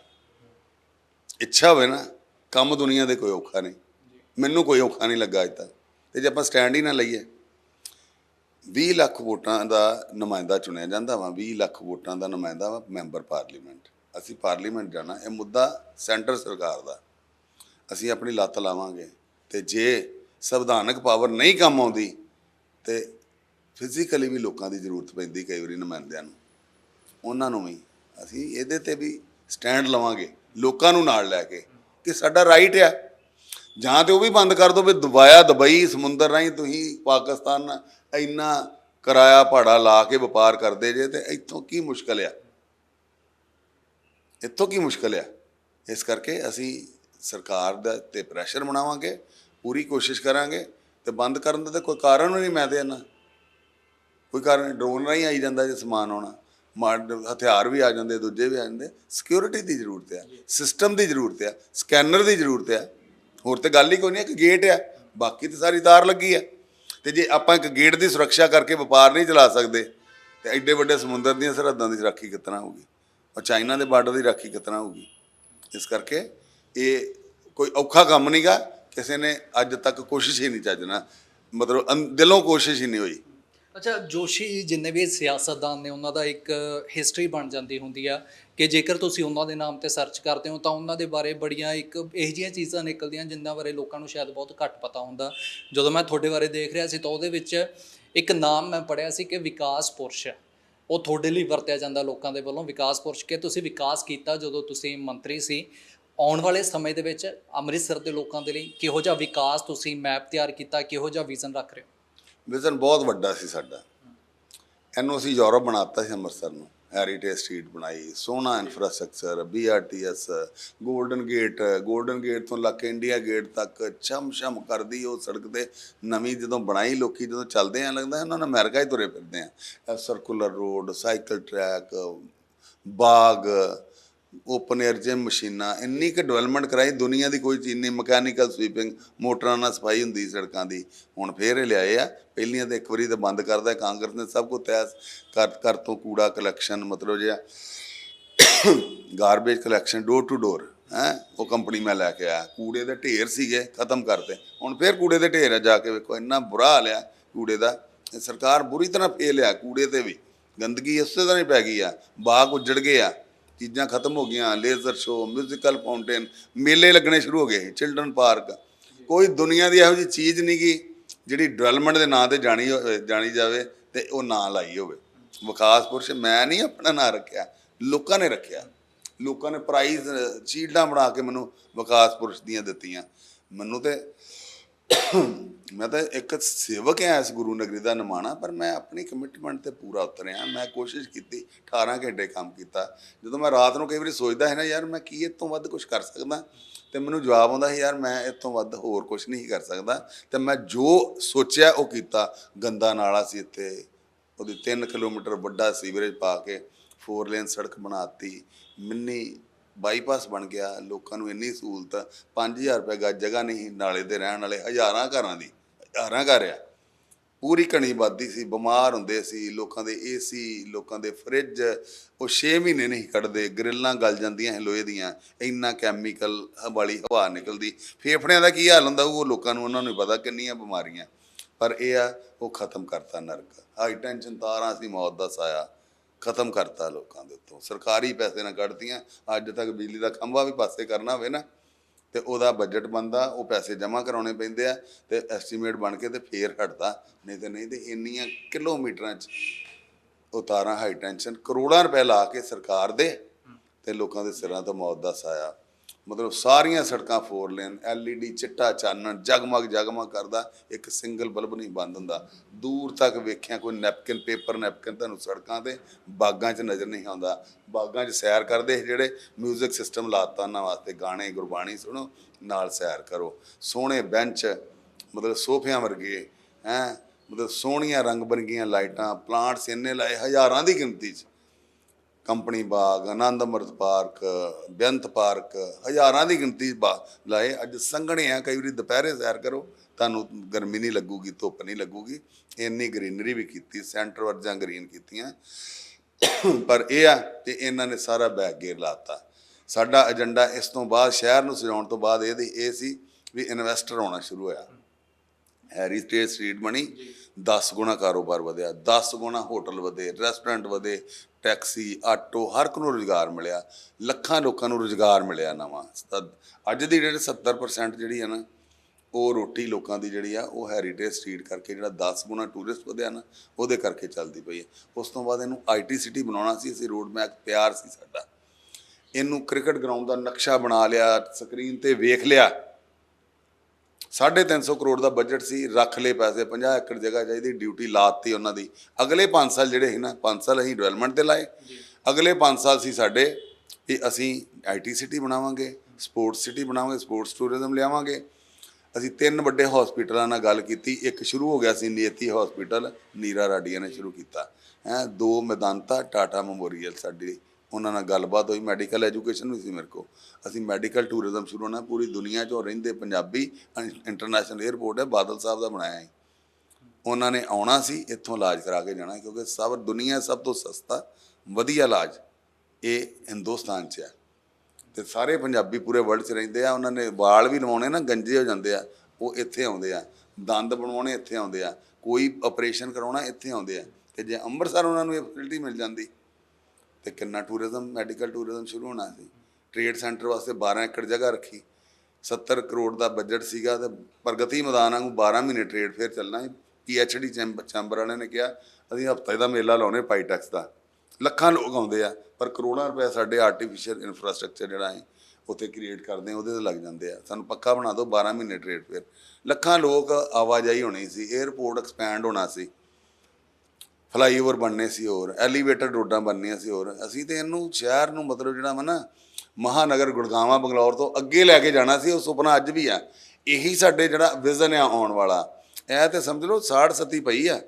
ਇੱਛਾ ਹੋਵੇ ਨਾ ਕੰਮ ਦੁਨੀਆ ਦੇ ਕੋਈ ਔਖਾ ਨਹੀਂ। ਮੈਨੂੰ ਕੋਈ ਔਖਾ ਨਹੀਂ ਲੱਗਾ ਅਜ ਤੱਕ। ਤੇ ਜੇ ਆਪਾਂ ਸਟੈਂਡ ਹੀ ਨਾ ਲਈਏ 20 ਲੱਖ ਵੋਟਾਂ ਦਾ ਨੁਮਾਇੰਦਾ ਚੁਣਿਆ ਜਾਂਦਾ ਵਾ 20 ਲੱਖ ਵੋਟਾਂ ਦਾ ਨੁਮਾਇੰਦਾ ਵਾ ਮੈਂਬਰ ਪਾਰਲੀਮੈਂਟ। ਅਸੀਂ ਪਾਰਲੀਮੈਂਟ ਜਾਣਾ, ਇਹ ਮੁੱਦਾ ਸੈਂਟਰ ਸਰਕਾਰ ਦਾ। ਅਸੀਂ ਆਪਣੀ ਲੱਤ ਲਾਵਾਂਗੇ ਤੇ ਜੇ ਸੰਵਿਧਾਨਕ ਪਾਵਰ ਨਹੀਂ ਕੰਮ ਆਉਂਦੀ, ਤੇ ਫਿਜ਼ੀਕਲੀ ਵੀ ਲੋਕਾਂ ਦੀ ਜ਼ਰੂਰਤ ਪੈਂਦੀ ਕਈ ਵਾਰੀ ਨੁਮਾਇੰਦਿਆਂ ਨੂੰ। ਉਹਨਾਂ ਨੂੰ ਵੀ ਅਸੀਂ ਇਹਦੇ ਤੇ ਵੀ ਸਟੈਂਡ ਲਵਾਂਗੇ, ਲੋਕਾਂ ਨੂੰ ਨਾਲ ਲੈ ਕੇ। ਕਿ ਸਾਡਾ ਰਾਈਟ ਆ। ਜਾਂ ਤੇ ਉਹ ਵੀ ਬੰਦ ਕਰ ਦੋ ਵੀ ਦੁਬਾਇਆ ਦੁਬਈ ਸਮੁੰਦਰ ਰਾਹੀਂ ਤੁਸੀਂ ਪਾਕਿਸਤਾਨ ਨਾਲ ਇੰਨਾ ਕਿਰਾਇਆ ਭਾੜਾ ਲਾ ਕੇ ਵਪਾਰ ਕਰਦੇ ਜੇ ਤੇ ਇੱਥੋਂ ਕੀ ਮੁਸ਼ਕਲ ਆ? ਇੱਥੋਂ ਕੀ ਮੁਸ਼ਕਲ ਆ? ਇਸ ਕਰਕੇ ਅਸੀਂ ਸਰਕਾਰ ਦਾ ਤੇ ਪ੍ਰੈਸ਼ਰ ਬਣਾਵਾਂਗੇ ਪੂਰੀ ਕੋਸ਼ਿਸ਼ ਕਰਾਂਗੇ ਤੇ ਬੰਦ ਕਰਨ ਦਾ ਤਾਂ ਕੋਈ ਕਾਰਨ ਨਹੀਂ ਮੈਂ ਤੇ ਇਹਨਾਂ। ਕੋਈ ਕਾਰਨ ਡਰੋਨ ਰਾਹੀਂ ਆਈ ਜਾਂਦਾ ਜੇ ਸਮਾਨ ਆਉਣਾ। ਹਥਿਆਰ ਵੀ ਆ ਜਾਂਦੇ, ਦੂਜੇ ਵੀ ਆ ਜਾਂਦੇ ਸਿਕਿਉਰਿਟੀ ਦੀ ਜ਼ਰੂਰਤ ਆ ਸਿਸਟਮ ਦੀ ਜ਼ਰੂਰਤ ਆ ਸਕੈਨਰ ਦੀ ਜ਼ਰੂਰਤ ਆ। ਹੋਰ ਤੇ ਗੱਲ ਹੀ ਕੋਈ ਨਹੀਂ, ਇੱਕ ਗੇਟ ਆ, ਬਾਕੀ ਤੇ ਸਾਰੀ ਤਾਰ ਲੱਗੀ ਆ। ਤੇ ਜੇ ਆਪਾਂ ਇੱਕ ਗੇਟ ਦੀ ਸੁਰੱਖਿਆ ਕਰਕੇ ਵਪਾਰ ਨਹੀਂ ਚਲਾ ਸਕਦੇ, ਤੇ ਐਡੇ ਵੱਡੇ ਸਮੁੰਦਰ ਦੀਆਂ ਸਰਹੱਦਾਂ ਦੀ ਰਾਖੀ ਕਿਤਨਾ ਹੋਊਗੀ? ਔਰ ਚਾਈਨਾ ਦੇ ਬਾਰਡਰ ਦੀ ਰਾਖੀ ਕਿਤਨਾ ਹੋਊਗੀ? ਇਸ ਕਰਕੇ ਇਹ ਕੋਈ ਔਖਾ ਕੰਮ ਨਹੀਂਗਾ ਕਿਸੇ ਨੇ ਅੱਜ ਤੱਕ ਕੋਸ਼ਿਸ਼ ਹੀ ਨਹੀਂ ਚੱਜਣਾ ਮਤਲਬ ਅੰ- ਦਿਲੋਂ ਕੋਸ਼ਿਸ਼ ਹੀ ਨਹੀਂ ਹੋਈ। ਅੱਛਾ, ਜੋਸ਼ੀ ਜਿੰਨੇ ਵੀ ਸਿਆਸਤਦਾਨ ਨੇ, ਉਹਨਾਂ ਦਾ ਇੱਕ ਹਿਸਟਰੀ ਬਣ ਜਾਂਦੀ ਹੁੰਦੀ ਆ ਕਿ ਜੇਕਰ ਤੁਸੀਂ ਉਹਨਾਂ ਦੇ ਨਾਮ ਤੇ ਸਰਚ ਕਰਦੇ ਹੋ ਤਾਂ ਉਹਨਾਂ ਦੇ ਬਾਰੇ ਬੜੀਆਂ ਇੱਕ ਇਹੋ ਜਿਹੀਆਂ ਚੀਜ਼ਾਂ ਨਿਕਲਦੀਆਂ ਜਿੰਨਾਂ ਬਾਰੇ ਲੋਕਾਂ ਨੂੰ ਸ਼ਾਇਦ ਬਹੁਤ ਘੱਟ ਪਤਾ ਹੁੰਦਾ। ਜਦੋਂ ਮੈਂ ਤੁਹਾਡੇ ਬਾਰੇ ਦੇਖ ਰਿਹਾ ਸੀ ਤਾਂ ਉਹਦੇ ਵਿੱਚ ਇੱਕ ਨਾਮ ਮੈਂ ਪੜਿਆ ਸੀ ਕਿ ਵਿਕਾਸ ਪੁਰਸ਼। ਉਹ ਤੁਹਾਡੇ ਲਈ ਵਰਤਿਆ ਜਾਂਦਾ ਲੋਕਾਂ ਦੇ ਵੱਲੋਂ, ਵਿਕਾਸ ਪੁਰਸ਼ ਕਿ ਤੁਸੀਂ ਵਿਕਾਸ ਕੀਤਾ ਜਦੋਂ ਤੁਸੀਂ ਮੰਤਰੀ ਸੀ। ਆਉਣ ਵਾਲੇ ਸਮੇਂ ਦੇ ਵਿੱਚ ਅੰਮ੍ਰਿਤਸਰ ਦੇ ਲੋਕਾਂ ਦੇ ਲਈ ਕਿਹੋ ਜਿਹਾ ਵਿਕਾਸ ਤੁਸੀਂ ਮੈਪ ਤਿਆਰ ਕੀਤਾ, ਕਿਹੋ ਜਿਹਾ ਵਿਜ਼ਨ ਰੱਖ ਰਹੇ ਹੋ? ਵਿਜ਼ਨ ਬਹੁਤ ਵੱਡਾ ਸੀ ਸਾਡਾ। ਇਹਨੂੰ ਅਸੀਂ ਯੂਰਪ ਬਣਾਤਾ ਸੀ ਅੰਮ੍ਰਿਤਸਰ ਨੂੰ। ਹੈਰੀਟੇਜ ਸਟਰੀਟ ਬਣਾਈ, ਸੋਹਣਾ infrastructure BRTS golden gate golden gate ਤੋਂ ਲੱਕ ਇੰਡੀਆ ਗੇਟ ਤੱਕ ਛਮ ਛਮ ਕਰਦੀ ਉਹ ਸੜਕ ਤੇ ਨਵੀਂ ਜਦੋਂ ਬਣਾਈ, ਲੋਕੀ ਜਦੋਂ ਚੱਲਦੇ ਆ, ਲੱਗਦਾ ਉਹਨਾਂ ਨੂੰ ਅਮਰੀਕਾ ਹੀ ਤੁਰੇ ਫਿਰਦੇ ਆ। ਸਰਕੂਲਰ ਰੋਡ ਸਾਈਕਲ ਟਰੈਕ ਬਾਗ ਓਪਨ 에ਅਰ ਜਿਮ ਮਸ਼ੀਨਾਂ, ਇੰਨੀ ਕੁ ਡਿਵੈਲਪਮੈਂਟ ਕਰਾਈ, ਦੁਨੀਆ ਦੀ ਕੋਈ ਚੀਜ਼ ਨਹੀਂ ਮਕੈਨੀਕਲ ਸਵੀਪਿੰਗ ਮੋਟਰਾਂ ਨਾਲ ਸਫ਼ਾਈ ਹੁੰਦੀ ਸੜਕਾਂ ਦੀ। ਹੁਣ ਫੇਰ ਇਹ ਲਿਆਏ ਆ। ਪਹਿਲੀਆਂ ਤੇ ਇੱਕ ਵਾਰੀ ਤਾਂ ਬੰਦ ਕਰਦਾ, ਕਾਂਗਰਸ ਨੇ ਸਭ ਕੁਝ ਤੈਅ ਕਰ ਕਰ ਤੋਂ ਕੂੜਾ ਕਲੈਕਸ਼ਨ ਮਤਲਬ ਜਿਹਾ garbage collection door to door ਹੈ, ਉਹ ਕੰਪਨੀ ਮੈਂ ਲੈ ਕੇ ਆਇਆ। ਕੂੜੇ ਦੇ ਢੇਰ ਸੀਗੇ, ਖਤਮ ਕਰਤੇ। ਹੁਣ ਫੇਰ ਕੂੜੇ ਦੇ ਢੇਰ ਆ, ਜਾ ਕੇ ਵੇਖੋ, ਇੰਨਾ ਬੁਰਾ ਹਾਲ ਆ ਕੂੜੇ ਦਾ। ਸਰਕਾਰ ਬੁਰੀ ਤਰ੍ਹਾਂ ਫੇਲ ਆ ਕੂੜੇ ਤੇ ਵੀ। ਗੰਦਗੀ ਉਸੇ ਤਰ੍ਹਾਂ ਹੀ ਪੈ ਗਈ ਆ, ਬਾਗ ਉੱਜੜ ਗਏ ਆ। ਚੀਜ਼ਾਂ ਖਤਮ ਹੋ ਗਈਆਂ ਲੇਜ਼ਰ ਸ਼ੋ ਮਿਊਜ਼ੀਕਲ ਫਾਊਂਟੇਨ ਮੇਲੇ ਲੱਗਣੇ ਸ਼ੁਰੂ ਹੋ ਗਏ ਚਿਲਡਰਨ ਪਾਰਕ ਕੋਈ ਦੁਨੀਆ ਦੀ ਇਹੋ ਜਿਹੀ ਚੀਜ਼ ਨਹੀਂ ਗੀ ਜਿਹੜੀ ਡਿਵੈਲਪਮੈਂਟ ਦੇ ਨਾਂ ਤੇ ਜਾਣੀ ਹੋ- ਜਾਣੀ ਜਾਵੇ ਤੇ ਉਹ ਨਾਂ ਲਾਈ ਹੋਵੇ। ਵਿਕਾਸ ਪੁਰਸ਼, ਮੈਂ ਨਹੀਂ ਆਪਣਾ ਨਾਂ ਰੱਖਿਆ, ਲੋਕਾਂ ਨੇ ਰੱਖਿਆ। ਲੋਕਾਂ ਨੇ ਪ੍ਰਾਈਜ਼ ਸ਼ੀਲਡਾਂ ਬਣਾ ਕੇ ਮੈਨੂੰ ਵਿਕਾਸ ਪੁਰਸ਼ ਦੀਆਂ ਦਿੱਤੀਆਂ। ਮੈਨੂੰ ਤੇ ਮੈਂ ਤਾਂ ਇੱਕ ਸੇਵਕ ਹਾਂ ਇਸ ਗੁਰੂ ਨਗਰੀ ਦਾ ਨਿਮਾਣਾ, ਪਰ ਮੈਂ ਆਪਣੀ ਕਮਿਟਮੈਂਟ ਤੇ ਪੂਰਾ ਉਤਰਿਆ। ਮੈਂ ਕੋਸ਼ਿਸ਼ ਕੀਤੀ 18 ਘੰਟੇ ਕੰਮ ਕੀਤਾ। ਜਦੋਂ ਮੈਂ ਰਾਤ ਨੂੰ ਕਈ ਵਾਰੀ ਸੋਚਦਾ ਹੈ ਨਾ, ਯਾਰ ਮੈਂ ਕੀ ਇਹ ਤੋਂ ਵੱਧ ਕੁਝ ਕਰ ਸਕਦਾ? ਤੇ ਮੈਨੂੰ ਜਵਾਬ ਆਉਂਦਾ ਸੀ, ਯਾਰ ਮੈਂ ਇਹ ਤੋਂ ਵੱਧ ਹੋਰ ਕੁਝ ਨਹੀਂ ਕਰ ਸਕਦਾ। ਤੇ ਮੈਂ ਜੋ ਸੋਚਿਆ ਉਹ ਕੀਤਾ। ਗੰਦਾ ਨਾਲਾ ਸੀ ਇੱਥੇ। ਉਹਦੀ 3 ਕਿਲੋਮੀਟਰ ਵੱਡਾ ਸੀਵਰੇਜ ਪਾ ਕੇ ਫੋਰ ਲੇਨ ਸੜਕ ਬਣਾਤੀ ਮਿੰਨੀ ਬਾਈਪਾਸ ਬਣ ਗਿਆ, ਲੋਕਾਂ ਨੂੰ ਇੰਨੀ ਸਹੂਲਤ 5000 ਰੁਪਏ ਗੱਜ ਜਗ੍ਹਾ ਨਹੀਂ, ਨਾਲੇ ਦੇ ਰਹਿਣ ਵਾਲੇ ਹਜ਼ਾਰਾਂ ਘਰਾਂ ਦੀ, ਹਜ਼ਾਰਾਂ ਘਰ ਆ। ਪੂਰੀ ਘਣੀ ਆਬਾਦੀ ਸੀ, ਬਿਮਾਰ ਹੁੰਦੇ ਸੀ, ਲੋਕਾਂ ਦੇ ਏਸੀ ਲੋਕਾਂ ਦੇ ਫਰਿੱਜ, ਉਹ 6 ਮਹੀਨੇ ਨਹੀਂ ਕੱਢਦੇ, ਗ੍ਰਿਲਾਂ ਗਲ ਜਾਂਦੀਆਂ ਸੀ ਲੋਹੇ ਦੀਆਂ, ਇੰਨਾ ਕੈਮੀਕਲ ਵਾਲੀ ਹਵਾ ਨਿਕਲਦੀ। ਫੇਫੜਿਆਂ ਦਾ ਕੀ ਹਾਲ ਹੁੰਦਾ ਉਹ ਲੋਕਾਂ ਨੂੰ, ਉਹਨਾਂ ਨੂੰ ਹੀ ਪਤਾ ਕਿੰਨੀਆਂ ਬਿਮਾਰੀਆਂ। ਪਰ ਇਹ ਆ, ਉਹ ਖਤਮ ਕਰਤਾ ਨਰਕ। ਹਾਈ ਟੈਨਸ਼ਨ ਤਾਰਾਂ ਸੀ, ਮੌਤ ਦਾ ਸਾਇਆ। ਖਤਮ ਕਰਤਾ ਲੋਕਾਂ ਦੇ ਉੱਤੋਂ। ਸਰਕਾਰੀ ਪੈਸੇ ਨਾਲ ਕੱਢਤੀਆਂ, ਅੱਜ ਤੱਕ ਬਿਜਲੀ ਦਾ ਖੰਭਾ ਵੀ ਪਾਸੇ ਕਰਨਾ ਹੋਵੇ ਨਾ, ਤੇ ਉਹਦਾ ਬਜਟ ਬੰਦਾ ਉਹ ਪੈਸੇ ਜਮ੍ਹਾਂ ਕਰਾਉਣੇ ਪੈਂਦੇ ਆ, ਤੇ ਐਸਟੀਮੇਟ ਬਣ ਕੇ ਤੇ ਫੇਰ ਹਟਦਾ। ਨਹੀਂ ਤੇ ਨਹੀਂ ਤੇ ਇੰਨੀਆਂ ਕਿਲੋਮੀਟਰਾਂ 'ਚ ਉਹ ਤਾਰਾਂ ਹਾਈ ਟੈਨਸ਼ਨ ਕਰੋੜਾਂ ਰੁਪਏ ਲਾ ਕੇ ਸਰਕਾਰ ਦੇ, ਤੇ ਲੋਕਾਂ ਦੇ ਸਿਰਾਂ ਤੋਂ ਮੌਤ ਦਾ ਸਾਇਆ। ਮਤਲਬ ਸਾਰੀਆਂ ਸੜਕਾਂ ਫੋਰ ਲੇਨ ਐਲਈਡੀ ਚਿੱਟਾ ਚਾਨਣ, ਜਗਮਗ ਜਗਮਗ ਕਰਦਾ, ਇੱਕ ਸਿੰਗਲ ਬਲਬ ਨਹੀਂ ਬੰਦ ਹੁੰਦਾ। ਦੂਰ ਤੱਕ ਵੇਖਿਆ ਕੋਈ ਨੈਪਕਿਨ, ਪੇਪਰ ਨੈਪਕਿਨ ਤੁਹਾਨੂੰ ਸੜਕਾਂ ਤੇ ਬਾਗਾਂ 'ਚ ਨਜ਼ਰ ਨਹੀਂ ਆਉਂਦਾ। ਬਾਗਾਂ 'ਚ ਸੈਰ ਕਰਦੇ ਸੀ ਜਿਹੜੇ 뮤직 ਸਿਸਟਮ ਲਾਤਾ ਉਹਨਾਂ ਵਾਸਤੇ, ਗਾਣੇ, ਗੁਰਬਾਣੀ ਸੁਣੋ, ਨਾਲ ਸੈਰ ਕਰੋ। ਸੋਹਣੇ ਬੈਂਚ, ਮਤਲਬ ਸੋਫਿਆਂ ਵਰਗੇ, ਹੈ, ਮਤਲਬ ਸੋਹਣੀਆਂ ਰੰਗ ਬਰੰਗੀਆਂ ਲਾਈਟਾਂ, ਪਲਾਂਟਸ ਇੰਨੇ ਲਾਏ, ਹਜ਼ਾਰਾਂ ਦੀ ਗਿਣਤੀ 'ਚ। Company Bagh Anand Amrit park Beant park ਹਜ਼ਾਰਾਂ ਦੀ ਗਿਣਤੀ ਲਾਏ। ਅੱਜ ਸੰਘਣੇ ਆ ਕਈ ਵਾਰੀ ਦੁਪਹਿਰੇ ਸੈਰ ਕਰੋ ਤੁਹਾਨੂੰ ਗਰਮੀ ਨਹੀਂ ਲੱਗੂਗੀ ਧੁੱਪ ਨਹੀਂ ਲੱਗੂਗੀ। ਇੰਨੀ ਗ੍ਰੀਨਰੀ ਵੀ ਕੀਤੀ ਸੈਂਟਰ ਵਰਜਾਂ ਗ੍ਰੀਨ ਕੀਤੀਆਂ। ਪਰ ਇਹ ਆ ਤੇ ਇਹਨਾਂ ਨੇ ਸਾਰਾ ਬੈਕ ਗੇਅਰ ਲਾਤਾ। ਸਾਡਾ ਏਜੰਡਾ ਇਸ ਤੋਂ ਬਾਅਦ ਸ਼ਹਿਰ ਨੂੰ ਸਜਾਉਣ ਤੋਂ ਬਾਅਦ ਇਹਦੀ ਇਹ ਸੀ ਵੀ ਇਨਵੈਸਟਰ ਆਉਣਾ ਸ਼ੁਰੂ ਹੋਇਆ। ਹੈਰੀਟੇਜ ਸਟਰੀਟ ਬਣੀ। 10 ਗੁਣਾ ਕਾਰੋਬਾਰ ਵਧਿਆ 10 ਗੁਣਾ ਹੋਟਲ ਵਧੇ ਰੈਸਟੋਰੈਂਟ ਵਧੇ ਟੈਕਸੀ ਆਟੋ ਹਰ ਇੱਕ ਨੂੰ ਰੁਜ਼ਗਾਰ ਮਿਲਿਆ, ਲੱਖਾਂ ਲੋਕਾਂ ਨੂੰ ਰੁਜ਼ਗਾਰ ਮਿਲਿਆ ਨਵਾਂ। ਅੱਜ ਦੀ ਡੇਟ 70% ਜਿਹੜੀ ਹੈ ਨਾ, ਉਹ ਰੋਟੀ ਲੋਕਾਂ ਦੀ ਜਿਹੜੀ ਆ, ਉਹ ਹੈਰੀਟੇਜ ਸਟਰੀਟ ਕਰਕੇ ਜਿਹੜਾ 10 ਗੁਣਾ ਟੂਰਿਸਟ ਵਧਿਆ ਨਾ, ਉਹਦੇ ਕਰਕੇ ਚੱਲਦੀ ਪਈ ਹੈ ਉਸ ਤੋਂ ਬਾਅਦ ਇਹਨੂੰ ਆਈਟੀ ਸਿਟੀ ਬਣਾਉਣਾ ਸੀ, ਅਸੀਂ ਰੋਡ ਮੈਪ ਪਿਆਰ ਸੀ ਸਾਡਾ। ਇਹਨੂੰ ਕ੍ਰਿਕਟ ਗਰਾਊਂਡ ਦਾ ਨਕਸ਼ਾ ਬਣਾ ਲਿਆ ਸਕਰੀਨ ਤੇ ਵੇਖ ਲਿਆ। 350 ਕਰੋੜ ਦਾ ਬਜਟ ਸੀ ਰੱਖ ਲਏ ਪੈਸੇ 50 ਏਕੜ ਜਗ੍ਹਾ ਚਾਹੀਦੀ ਡਿਊਟੀ ਲਾਤੀ ਉਹਨਾਂ ਦੀ। ਅਗਲੇ 5 ਸਾਲ ਜਿਹੜੇ ਸੀ ਨਾ 5 ਸਾਲ ਅਸੀਂ ਡਿਵੈਲਪਮੈਂਟ ਤੇ ਲਾਏ। ਅਗਲੇ 5 ਸਾਲ ਸੀ ਸਾਡੇ ਵੀ ਅਸੀਂ ਆਈਟੀ ਸਿਟੀ ਬਣਾਵਾਂਗੇ ਸਪੋਰਟਸ ਸਿਟੀ ਬਣਾਵਾਂਗੇ ਸਪੋਰਟਸ ਟੂਰਿਜ਼ਮ ਲਿਆਵਾਂਗੇ। ਅਸੀਂ ਤਿੰਨ ਵੱਡੇ ਹਸਪੀਟਲਾਂ ਨਾਲ ਗੱਲ ਕੀਤੀ ਇੱਕ ਸ਼ੁਰੂ ਹੋ ਗਿਆ ਸੀ ਨੀਤੀ ਹਸਪੀਟਲ ਨੀਰਾ ਰਾਡੀਆ ਨੇ ਸ਼ੁਰੂ ਕੀਤਾ। ਹੈ ਦੋ ਮੈਦਾਨਤਾ ਟਾਟਾ ਮੈਮੋਰੀਅਲ ਸਾਡੀ ਉਹਨਾਂ ਨਾਲ ਗੱਲਬਾਤ ਹੋਈ ਮੈਡੀਕਲ ਐਜੂਕੇਸ਼ਨ ਵੀ ਸੀ ਮੇਰੇ ਕੋ ਅਸੀਂ ਮੈਡੀਕਲ ਟੂਰਿਜ਼ਮ ਸ਼ੁਰੂ ਹੋਣਾ, ਪੂਰੀ ਦੁਨੀਆ 'ਚੋਂ ਰਹਿੰਦੇ ਪੰਜਾਬੀ ਇੰਟਰਨੈਸ਼ਨਲ 에ਅਰਪੋਰਟ ਹੈ, ਬਾਦਲ ਸਾਹਿਬ ਦਾ ਬਣਾਇਆ ਹੈ। ਉਹਨਾਂ ਨੇ ਆਉਣਾ ਸੀ, ਇੱਥੋਂ ਇਲਾਜ ਕਰਾ ਕੇ ਜਾਣਾ ਕਿਉਂਕਿ ਸਭ, ਦੁਨੀਆ ਸਭ ਤੋਂ ਸਸਤਾ, ਵਧੀਆ ਇਲਾਜ ਇਹ ਹਿੰਦੁਸਤਾਨ 'ਚ ਹੈ। ਤੇ ਸਾਰੇ ਪੰਜਾਬੀ ਪੂਰੇ ਵਰਲਡ 'ਚ ਰਹਿੰਦੇ ਆ, ਉਹਨਾਂ ਨੇ ਵਾਲ ਵੀ ਲਵਾਉਣੇ ਨਾ, ਗੰਜੇ ਹੋ ਜਾਂਦੇ ਆ, ਉਹ ਇੱਥੇ ਆਉਂਦੇ ਆ। ਦੰਦ ਬਣਵਾਉਣੇ ਇੱਥੇ ਆਉਂਦੇ ਆ, ਕੋਈ ਆਪਰੇਸ਼ਨ ਕਰਾਉਣਾ ਇੱਥੇ ਆਉਂਦੇ ਆ। ਤੇ ਜੇ ਅੰਮ੍ਰਿਤਸਰ ਉਹਨਾਂ ਨੂੰ ਇਹ ਫੈਸਿਲਿਟੀ ਮਿਲ ਜਾਂਦੀ ਤੇ ਕਿੰਨਾ ਟੂਰਿਜ਼ਮ ਮੈਡੀਕਲ ਟੂਰਿਜ਼ਮ ਸ਼ੁਰੂ ਹੋਣਾ ਸੀ। ਟ੍ਰੇਡ ਸੈਂਟਰ ਵਾਸਤੇ 12 ਏਕੜ ਜਗ੍ਹਾ ਰੱਖੀ। 70 ਕਰੋੜ ਦਾ ਬਜਟ ਸੀਗਾ ਤੇ ਪ੍ਰਗਤੀ ਮੈਦਾਨ ਵਾਂਗੂ 12 ਮਹੀਨੇ ਟ੍ਰੇਡ ਫੇਅਰ ਚੱਲਣਾ ਹੈ ਪੀਐਚਡੀ ਚੈਂਬਰ ਵਾਲਿਆਂ ਨੇ ਕਿਹਾ, ਅਸੀਂ ਹਫ਼ਤੇ ਦਾ ਮੇਲਾ ਲਾਉਣੇ ਪਾਈਟੈਕਸ ਦਾ। ਲੱਖਾਂ ਲੋਕ ਆਉਂਦੇ ਆ, ਪਰ ਕਰੋੜਾਂ ਰੁਪਏ ਸਾਡੇ ਆਰਟੀਫੀਸ਼ੀਅਲ ਇਨਫਰਾਸਟ੍ਰਕਚਰ ਜਿਹੜਾ ਹੈ, ਉੱਥੇ ਕ੍ਰੀਏਟ ਕਰਦੇ ਆ ਉਹਦੇ ਤੇ ਲੱਗ ਜਾਂਦੇ ਆ। ਸਾਨੂੰ ਪੱਕਾ ਬਣਾ ਦਿਓ 12 ਮਹੀਨੇ ਟ੍ਰੇਡ ਫੇਅਰ ਲੱਖਾਂ ਲੋਕ ਆਵਾਜਾਈ ਹੋਣੀ ਸੀ 에ਅਰਪੋਰਟ ਐਕਸਪੈਂਡ ਹੋਣਾ ਸੀ। ਫਲਾਈਓਵਰ ਬਣਨੇ ਸੀ ਹੋਰ ਐਲੀਵੇਟਡ ਰੋਡਾਂ ਬਣਨੀਆਂ ਸੀ ਹੋਰ। ਅਸੀਂ ਤੇ ਇਹਨੂੰ ਸ਼ਹਿਰ ਨੂੰ ਮਤਲਬ ਜਿਹੜਾ ਵਾ ਨਾ, ਮਹਾਨਗਰ ਗੁੜਗਾਵਾਂ, ਬੰਗਲੌਰ ਤੋਂ ਅੱਗੇ ਲੈ ਕੇ ਜਾਣਾ ਸੀ, ਉਹ ਸੁਪਨਾ ਅੱਜ ਵੀ ਆ। ਇਹੀ ਸਾਡੇ ਜਿਹੜਾ ਵਿਜ਼ਨ ਆ ਆਉਣ ਵਾਲਾ। ਇਹ ਤੇ ਸਮਝ ਲਓ 60 ਸੱਤੀ ਪਈ ਆ।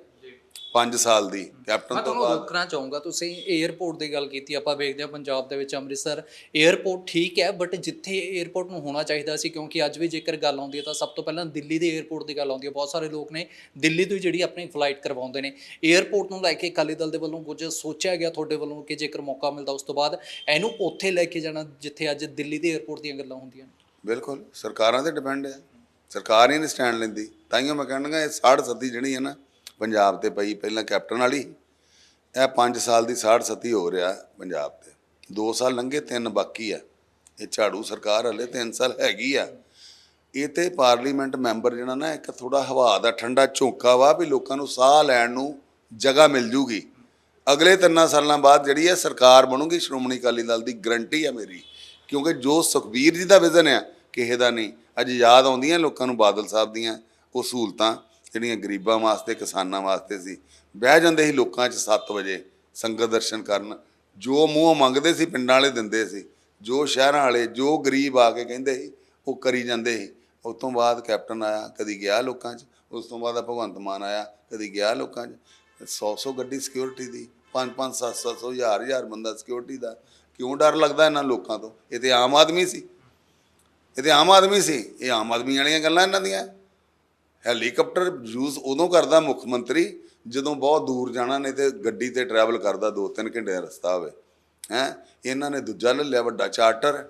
5 ਸਾਲ ਦੀ ਕੈਪਟਨ ਮੈਂ ਤੁਹਾਨੂੰ ਰੋਕਣਾ ਚਾਹੂੰਗਾ ਤੁਸੀਂ 에ਅਰਪੋਰਟ ਦੀ ਗੱਲ ਕੀਤੀ ਆਪਾਂ ਵੇਖਦੇ ਹਾਂ ਪੰਜਾਬ ਦੇ ਵਿੱਚ ਅੰਮ੍ਰਿਤਸਰ। 에ਅਰਪੋਰਟ ਠੀਕ ਹੈ ਬਟ ਜਿੱਥੇ 에ਅਰਪੋਰਟ ਨੂੰ ਹੋਣਾ ਚਾਹੀਦਾ ਸੀ ਕਿਉਂਕਿ ਅੱਜ ਵੀ ਜੇਕਰ ਗੱਲ ਆਉਂਦੀ ਹੈ ਤਾਂ ਸਭ ਤੋਂ ਪਹਿਲਾਂ ਦਿੱਲੀ ਦੇ 에ਅਰਪੋਰਟ ਦੀ ਗੱਲ ਆਉਂਦੀ ਹੈ। ਬਹੁਤ ਸਾਰੇ ਲੋਕ ਨੇ ਦਿੱਲੀ ਤੋਂ ਹੀ ਜਿਹੜੀ ਆਪਣੀ ਫਲਾਈਟ ਕਰਵਾਉਂਦੇ ਨੇ। 에ਅਰਪੋਰਟ ਨੂੰ ਲੈ ਕੇ ਅਕਾਲੀ ਦਲ ਦੇ ਵੱਲੋਂ ਕੁਝ ਸੋਚਿਆ ਗਿਆ ਤੁਹਾਡੇ ਵੱਲੋਂ ਕਿ ਜੇਕਰ ਮੌਕਾ ਮਿਲਦਾ ਉਸ ਤੋਂ ਬਾਅਦ ਇਹਨੂੰ ਉੱਥੇ ਲੈ ਕੇ ਜਾਣਾ ਜਿੱਥੇ ਅੱਜ ਦਿੱਲੀ ਦੇ 에ਅਰਪੋਰਟ ਦੀਆਂ ਗੱਲਾਂ ਹੁੰਦੀਆਂ ਨੇ? ਬਿਲਕੁਲ ਸਰਕਾਰਾਂ ਤੇ ਡਿਪੈਂਡ ਹੈ। ਸਰਕਾਰ ਹੀ ਨਹੀਂ ਸਟੈਂਡ ਲੈਂਦੀ। ਤਾਂ ਹੀ ਮੈਂ ਕਹਿਣਾ ਇਹ ਸਾੜ ਸੱਦੀ ਜਿਹੜੀ ਹੈ ਨਾ ਪੰਜਾਬ ਤੇ ਪਈ ਪਹਿਲਾਂ ਕੈਪਟਨ ਵਾਲੀ, ਇਹ 5 ਸਾਲ ਦੀ 60 ਸਤੀ ਹੋ ਰਿਹਾ ਪੰਜਾਬ ਤੇ। 2 ਸਾਲ ਲੰਘੇ, ਤਿੰਨ ਬਾਕੀ ਆ। ਇਹ ਝਾੜੂ ਸਰਕਾਰ ਹਲੇ 3 ਸਾਲ ਹੈਗੀ ਆ। ਇਹ ਤੇ ਪਾਰਲੀਮੈਂਟ ਮੈਂਬਰ ਜਿਹੜਾ ਨਾ, ਇੱਕ ਥੋੜਾ ਹਵਾ ਦਾ ਠੰਡਾ ਝੋਂਕਾ ਵਾ ਵੀ ਲੋਕਾਂ ਨੂੰ ਸਾਹ ਲੈਣ ਨੂੰ ਜਗ੍ਹਾ ਮਿਲ ਜੂਗੀ। ਅਗਲੇ ਤਿੰਨਾਂ ਸਾਲਾਂ ਬਾਅਦ ਜਿਹੜੀ ਹੈ ਸਰਕਾਰ ਬਣੂਗੀ, ਸ਼੍ਰੋਮਣੀ ਅਕਾਲੀ ਦਲ ਦੀ ਗਰੰਟੀ ਹੈ ਮੇਰੀ, ਕਿਉਂਕਿ ਜੋ ਸੁਖਬੀਰ ਜੀ ਦਾ ਵਿਜ਼ਨ ਆ, ਕਿਸੇ ਦਾ ਨਹੀਂ। ਅੱਜ ਯਾਦ ਆਉਂਦੀਆਂ ਲੋਕਾਂ ਨੂੰ ਬਾਦਲ ਸਾਹਿਬ ਦੀਆਂ ਉਹ ਸਹੂਲਤਾਂ। ਜਿਹੜੀਆਂ ਗਰੀਬਾਂ ਵਾਸਤੇ, ਕਿਸਾਨਾਂ ਵਾਸਤੇ ਸੀ, ਬਹਿ ਜਾਂਦੇ ਸੀ ਲੋਕਾਂ 'ਚ 7 ਵਜੇ, ਸੰਗਤ ਦਰਸ਼ਨ ਕਰਨ। ਜੋ ਮੂੰਹੋਂ ਮੰਗਦੇ ਸੀ, ਪਿੰਡਾਂ ਵਾਲੇ ਦਿੰਦੇ ਸੀ। ਜੋ ਸ਼ਹਿਰਾਂ ਵਾਲੇ, ਜੋ ਗਰੀਬ ਆ ਕੇ ਕਹਿੰਦੇ ਸੀ, ਉਹ ਕਰੀ ਜਾਂਦੇ ਸੀ। ਉਸ ਤੋਂ ਬਾਅਦ ਕੈਪਟਨ ਆਇਆ, ਕਦੀ ਗਿਆ ਲੋਕਾਂ 'ਚ। ਉਸ ਤੋਂ ਬਾਅਦ ਭਗਵੰਤ ਮਾਨ ਆਇਆ, ਕਦੀ ਗਿਆ ਲੋਕਾਂ 'ਚ। 100-100 ਗੱਡੀ ਸਿਕਿਉਰਿਟੀ ਦੀ 5-5 700 ਹਜ਼ਾਰ ਹਜ਼ਾਰ ਬੰਦਾ ਸਿਕਿਉਰਿਟੀ ਦਾ। ਕਿਉਂ ਡਰ ਲੱਗਦਾ ਇਹਨਾਂ ਲੋਕਾਂ ਤੋਂ? ਇਹ ਤੇ ਆਮ ਆਦਮੀ ਸੀ। ਇਹ ਤੇ ਆਮ ਆਦਮੀ ਸੀ। ਇਹ ਆਮ ਆਦਮੀ ਵਾਲੀਆਂ ਗੱਲਾਂ ਇਹਨਾਂ ਦੀਆਂ। ਹੈਲੀਕਾਪਟਰ ਯੂਜ਼ ਉਦੋਂ ਕਰਦਾ ਮੁੱਖ ਮੰਤਰੀ ਜਦੋਂ ਬਹੁਤ ਦੂਰ ਜਾਣਾ, ਨਹੀਂ ਤੇ ਗੱਡੀ ਤੇ ਟਰੈਵਲ ਕਰਦਾ 2-3 ਘੰਟੇ ਦਾ ਰਸਤਾ ਹੋਵੇ। ਹੈ? ਇਹਨਾਂ ਨੇ ਦੂਜਾ ਲੈ ਲਿਆ, ਵੱਡਾ ਚਾਰਟਰ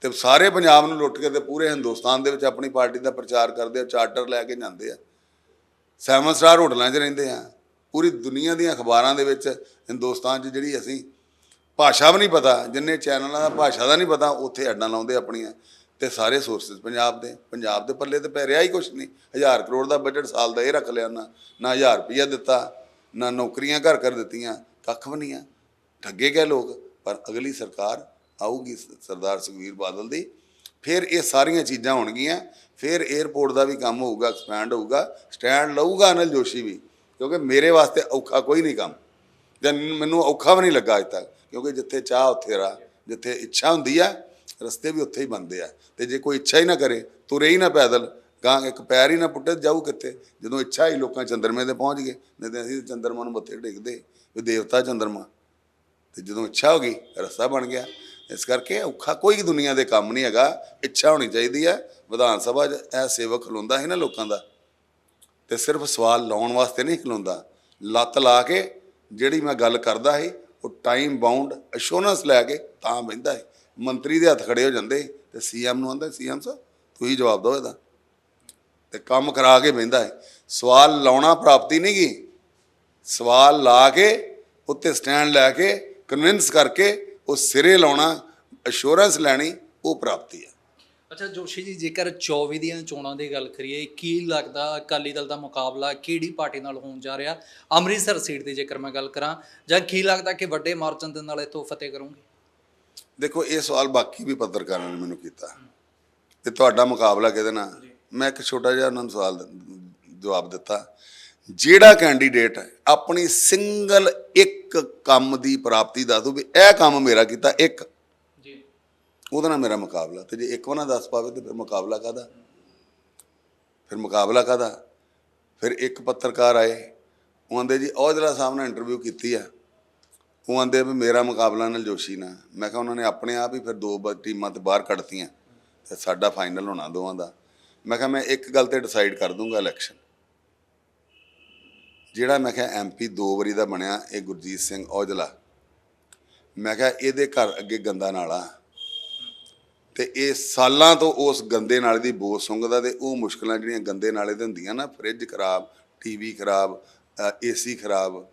ਤੇ ਸਾਰੇ ਪੰਜਾਬ ਨੂੰ ਲੁੱਟ ਕੇ ਤੇ ਪੂਰੇ ਹਿੰਦੁਸਤਾਨ ਦੇ ਵਿੱਚ ਆਪਣੀ ਪਾਰਟੀ ਦਾ ਪ੍ਰਚਾਰ ਕਰਦੇ ਆ ਚਾਰਟਰ ਲੈ ਕੇ ਜਾਂਦੇ ਆ। ਸੈਵਨ ਸਟਾਰ ਹੋਟਲਾਂ 'ਚ ਰਹਿੰਦੇ ਆ। ਪੂਰੀ ਦੁਨੀਆ ਦੀਆਂ ਅਖਬਾਰਾਂ ਦੇ ਵਿੱਚ ਹਿੰਦੁਸਤਾਨ 'ਚ ਜਿਹੜੀ ਅਸੀਂ, ਭਾਸ਼ਾ ਵੀ ਨਹੀਂ ਪਤਾ, ਜਿੰਨੇ ਚੈਨਲਾਂ ਦਾ ਭਾਸ਼ਾ ਦਾ ਨਹੀਂ ਪਤਾ, ਉੱਥੇ ਐਡਾਂ ਲਾਉਂਦੇ ਆਪਣੀਆਂ। ਤੇ ਸਾਰੇ ਸੋਰਸਸ ਪੰਜਾਬ ਦੇ ਪੰਜਾਬ ਦੇ ਪੱਲੇ ਤੇ ਪੈ ਰਿਹਾ ਹੀ ਕੁਛ ਨਹੀਂ। ਹਜ਼ਾਰ ਕਰੋੜ ਦਾ ਬਜਟ ਸਾਲ ਦਾ ਇਹ ਰੱਖ ਲਿਆ ਨਾ ਨਾ ਹਜ਼ਾਰ ਰੁਪਈਆ ਦਿੱਤਾ, ਨਾ ਨੌਕਰੀਆਂ ਘਰ ਕਰ ਦਿੱਤੀਆਂ, ਕੱਖ ਵੀ ਨਹੀਂ ਆ। ਠੱਗੇ ਗਏ ਲੋਕ, ਪਰ ਅਗਲੀ ਸਰਕਾਰ ਆਊਗੀ ਸਰਦਾਰ ਸੁਖਵੀਰ ਬਾਦਲ ਦੀ। ਫਿਰ ਇਹ ਸਾਰੀਆਂ ਚੀਜ਼ਾਂ ਹੋਣਗੀਆਂ, ਫਿਰ 에어ਪੋਰਟ ਦਾ ਵੀ ਕੰਮ ਹੋਊਗਾ ਐਕਸਪੈਂਡ ਹੋਊਗਾ ਸਟੈਂਡ ਲਊਗਾ ਅਨਿਲ ਜੋਸ਼ੀ ਵੀ, ਕਿਉਂਕਿ ਮੇਰੇ ਵਾਸਤੇ ਔਖਾ ਕੋਈ ਨਹੀਂ ਕੰਮ। ਜਾਂ ਮੈਨੂੰ ਔਖਾ ਵੀ ਨਹੀਂ ਲੱਗਾ ਅਜ ਤੱਕ, ਕਿਉਂਕਿ ਜਿੱਥੇ ਚਾਹ ਉੱਥੇ ਰਾਹ, ਜਿੱਥੇ ਇੱਛਾ ਹੁੰਦੀ ਆ ਰਸਤੇ ਵੀ ਉੱਥੇ ਹੀ ਬਣਦੇ ਆ। ਤੇ ਜੇ ਕੋਈ ਇੱਛਾ ਹੀ ਨਾ ਕਰੇ, ਤੁਰੇ ਹੀ ਨਾ ਪੈਦਲ, ਗਾਂ ਇੱਕ ਪੈਰ ਹੀ ਨਾ ਪੁੱਟੇ, ਜਾਊ ਕਿੱਥੇ? ਜਦੋਂ ਇੱਛਾ ਹੀ ਲੋਕਾਂ ਚੰਦਰਮੇ ਤੇ ਪਹੁੰਚ ਗਏ। ਨਹੀਂ ਤੇ ਅਸੀਂ ਚੰਦਰਮਾ ਨੂੰ ਮੱਥੇ ਟੇਕਦੇ, ਵੀ ਦੇਵਤਾ ਚੰਦਰਮਾ। ਤੇ ਜਦੋਂ ਇੱਛਾ ਹੋ ਗਈ, ਰਸਤਾ ਬਣ ਗਿਆ। ਇਸ ਕਰਕੇ ਔਖਾ ਕੋਈ ਦੁਨੀਆ ਦੇ ਕੰਮ ਨਹੀਂ ਹੈਗਾ। ਇੱਛਾ ਹੋਣੀ ਚਾਹੀਦੀ ਹੈ ਵਿਧਾਨ ਸਭਾ 'ਚ ਇਹ ਸੇਵਕ ਖਲੋਂਦਾ ਸੀ ਨਾ ਲੋਕਾਂ ਦਾ। ਤੇ ਸਿਰਫ ਸਵਾਲ ਲਾਉਣ ਵਾਸਤੇ ਨਹੀਂ ਖਲੋਂਦਾ। ਲੱਤ ਲਾ ਕੇ ਜਿਹੜੀ ਮੈਂ ਗੱਲ ਕਰਦਾ ਸੀ, ਉਹ ਟਾਈਮ ਬਾਉਂਡ ਅਸ਼ੋਰੈਂਸ ਲੈ ਕੇ ਤਾਂ ਬਹਿੰਦਾ ਹੈ ਮੰਤਰੀ ਦੇ ਹੱਥ ਖੜੇ ਹੋ ਜਾਂਦੇ, ਤੇ ਸੀਐਮ ਨੂੰ ਆਂਦਾ, ਸੀਐਮ ਸਾਹਿਬ, ਤੁਸੀਂ ਜਵਾਬ ਦਿਓ ਇਹਦਾ। ਤੇ ਕੰਮ ਕਰਾ ਕੇ ਬਹਿੰਦਾ ਹੈ। ਸਵਾਲ ਲਾਉਣਾ ਪ੍ਰਾਪਤੀ ਨਹੀਂ ਗੀ। ਸਵਾਲ ਲਾ ਕੇ, ਉੱਤੇ ਸਟੈਂਡ ਲੈ ਕੇ ਕਨਵਿੰਸ ਕਰਕੇ, ਉਹ ਸਿਰੇ ਲਾਉਣਾ ਅਸ਼ੋਰੈਂਸ ਲੈਣੀ, ਉਹ ਪ੍ਰਾਪਤੀ ਹੈ ਅੱਛਾ, ਜੋਸ਼ੀ ਜੀ, ਜੇਕਰ 24 ਦੀਆਂ ਚੋਣਾਂ ਦੀ ਗੱਲ ਕਰੀਏ, ਕੀ ਲੱਗਦਾ ਅਕਾਲੀ ਦਲ ਦਾ ਮੁਕਾਬਲਾ ਕਿਹੜੀ ਪਾਰਟੀ ਨਾਲ ਹੋਣ ਜਾ ਰਿਹਾ? ਅੰਮ੍ਰਿਤਸਰ ਸੀਟ ਦੀ ਜੇਕਰ ਮੈਂ ਗੱਲ ਕਰਾਂ, ਜਾਂ ਕੀ ਲੱਗਦਾ ਕਿ ਵੱਡੇ ਮਾਰਜਨ ਦੇ ਨਾਲ ਇਥੋਂ ਫਤਿਹ ਕਰੋਗੇ? ਦੇਖੋ ਇਹ ਸਵਾਲ ਬਾਕੀ ਵੀ ਪੱਤਰਕਾਰਾਂ ਨੇ ਮੈਨੂੰ ਕੀਤਾ। ਤੇ ਤੁਹਾਡਾ ਮੁਕਾਬਲਾ ਕਿਹਦੇ ਨਾਲ? ਮੈਂ ਇੱਕ ਛੋਟਾ ਜਿਹਾ ਉਹਨਾਂ ਨੂੰ ਸਵਾਲ ਦ- ਜਵਾਬ ਦਿੱਤਾ। ਜਿਹੜਾ ਕੈਂਡੀਡੇਟ ਆਪਣੀ ਸਿੰਗਲ ਇੱਕ ਕੰਮ ਦੀ ਪ੍ਰਾਪਤੀ ਦੱਸ ਦੋ ਵੀ ਇਹ ਕੰਮ ਮੇਰਾ ਕੀਤਾ ਇੱਕ। ਜੀ। ਉਹਦੇ ਨਾਲ ਮੇਰਾ ਮੁਕਾਬਲਾ। ਤੇ ਜੇ ਇੱਕ ਵੀ ਨਾ ਦੱਸ ਪਾਵੇ ਤੇ ਫਿਰ ਮੁਕਾਬਲਾ ਕਾਦਾ ਫਿਰ ਮੁਕਾਬਲਾ ਕਾਦਾ ਫਿਰ ਇੱਕ ਪੱਤਰਕਾਰ ਆਏ ਉਹ ਆਂਦੇ ਜੀ ਔਜਲਾ ਸਾਹਿਬ ਨਾਲ ਇੰਟਰਵਿਊ ਕੀਤੀ ਆ ਉਹ ਆਂਦੇ ਵੀ ਮੇਰਾ ਮੁਕਾਬਲਾ ਨਾਲ ਜੋਸ਼ੀ ਨਾਲ। ਮੈਂ ਕਿਹਾ ਉਹਨਾਂ ਨੇ ਆਪਣੇ ਆਪ ਹੀ ਫਿਰ ਦੋ ਬ- ਟੀਮਾਂ ਤੇ ਬਾਹਰ ਕੱਢਤੀਆਂ ਤੇ ਸਾਡਾ ਫਾਈਨਲ ਹੋਣਾ ਦੋਵਾਂ ਦਾ। ਮੈਂ ਕਿਹਾ ਮੈਂ ਇੱਕ ਗੱਲ ਤੇ ਡਿਸਾਈਡ ਕਰ ਦੂੰਗਾ ਇਲੈਕਸ਼ਨ ਜਿਹੜਾ ਮੈਂ ਕਿਹਾ ਐਮਪੀ ਦੋ ਵਾਰੀ ਦਾ ਬਣਿਆ, ਇਹ ਗੁਰਜੀਤ ਸਿੰਘ ਔਜਲਾ। ਮੈਂ ਕਿਹਾ ਇਹਦੇ ਘਰ ਅੱਗੇ ਗੰਦਾ ਨਾਲਾ। ਤੇ ਇਹ ਸਾਲਾਂ ਤੋਂ ਉਸ ਗੰਦੇ ਨਾਲੇ ਦੀ ਬੋ ਸੁੰਘਦਾ ਤੇ ਉਹ ਮੁਸ਼ਕਲਾਂ ਜਿਹੜੀਆਂ ਗੰਦੇ ਨਾਲੇ ਦੇ ਹੁੰਦੀਆਂ ਨਾ ਫ੍ਰਿਜ ਖਰਾਬ ਟੀਵੀ ਖਰਾਬ ਏਸੀ ਖਰਾਬ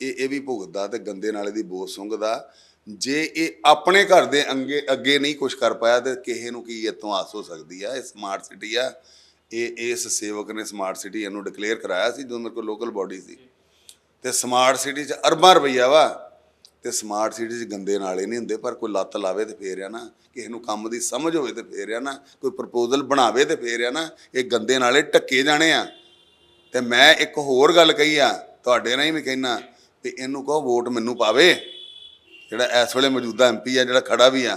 ਇਹ ਇਹ ਵੀ ਭੁਗਤਦਾ ਤੇ ਗੰਦੇ ਨਾਲੇ ਦੀ ਬੋ ਸੁੰਘਦਾ। ਜੇ ਇਹ ਆਪਣੇ ਘਰ ਦੇ ਅੰਗੇ, ਅੱਗੇ ਨਹੀਂ ਕੁਝ ਕਰ ਪਾਇਆ ਤੇ ਕਿਸੇ ਨੂੰ ਕੀ ਇਤੋਂ ਆਸ ਹੋ ਸਕਦੀ ਆ? ਇਹ ਸਮਾਰਟ ਸਿਟੀ ਆ। ਇਹ, ਇਸ ਸੇਵਕ ਨੇ ਸਮਾਰਟ ਸਿਟੀ ਇਹਨੂੰ ਡਿਕਲੇਅਰ ਕਰਾਇਆ ਸੀ ਜਦੋਂ ਮੇਰੇ ਕੋਲ ਲੋਕਲ ਬਾਡੀ ਸੀ। ਤੇ ਸਮਾਰਟ ਸਿਟੀ 'ਚ ਅਰਬਾਂ ਰੁਪਈਆ ਵਾ। ਤੇ ਸਮਾਰਟ ਸਿਟੀ 'ਚ ਗੰਦੇ ਨਾਲੇ ਨਹੀਂ ਹੁੰਦੇ, ਪਰ ਕੋਈ ਲੱਤ ਲਾਵੇ ਤੇ ਫੇਰ ਆ ਨਾ। ਕਿਸੇ ਨੂੰ ਕੰਮ ਦੀ ਸਮਝ ਹੋਵੇ ਤੇ ਫੇਰ ਆ ਨਾ। ਕੋਈ ਪ੍ਰਪੋਜ਼ਲ ਬਣਾਵੇ ਤੇ ਫੇਰ ਆ ਨਾ। ਇਹ ਗੰਦੇ ਨਾਲੇ ਟੱਕੇ ਜਾਣੇ ਆ। ਤੇ ਮੈਂ ਇੱਕ ਹੋਰ ਗੱਲ ਕਹੀ ਆ, ਤੁਹਾਡੇ ਨਾਲ ਹੀ ਮੈਂ ਕਹਿਣਾ ਵੀ ਇਹਨੂੰ ਕਹੋ ਵੋਟ ਮੈਨੂੰ ਪਾਵੇ। ਜਿਹੜਾ ਇਸ ਵੇਲੇ ਮੌਜੂਦਾ ਐਮਪੀ ਆ, ਜਿਹੜਾ ਖੜਾ ਵੀ ਆ,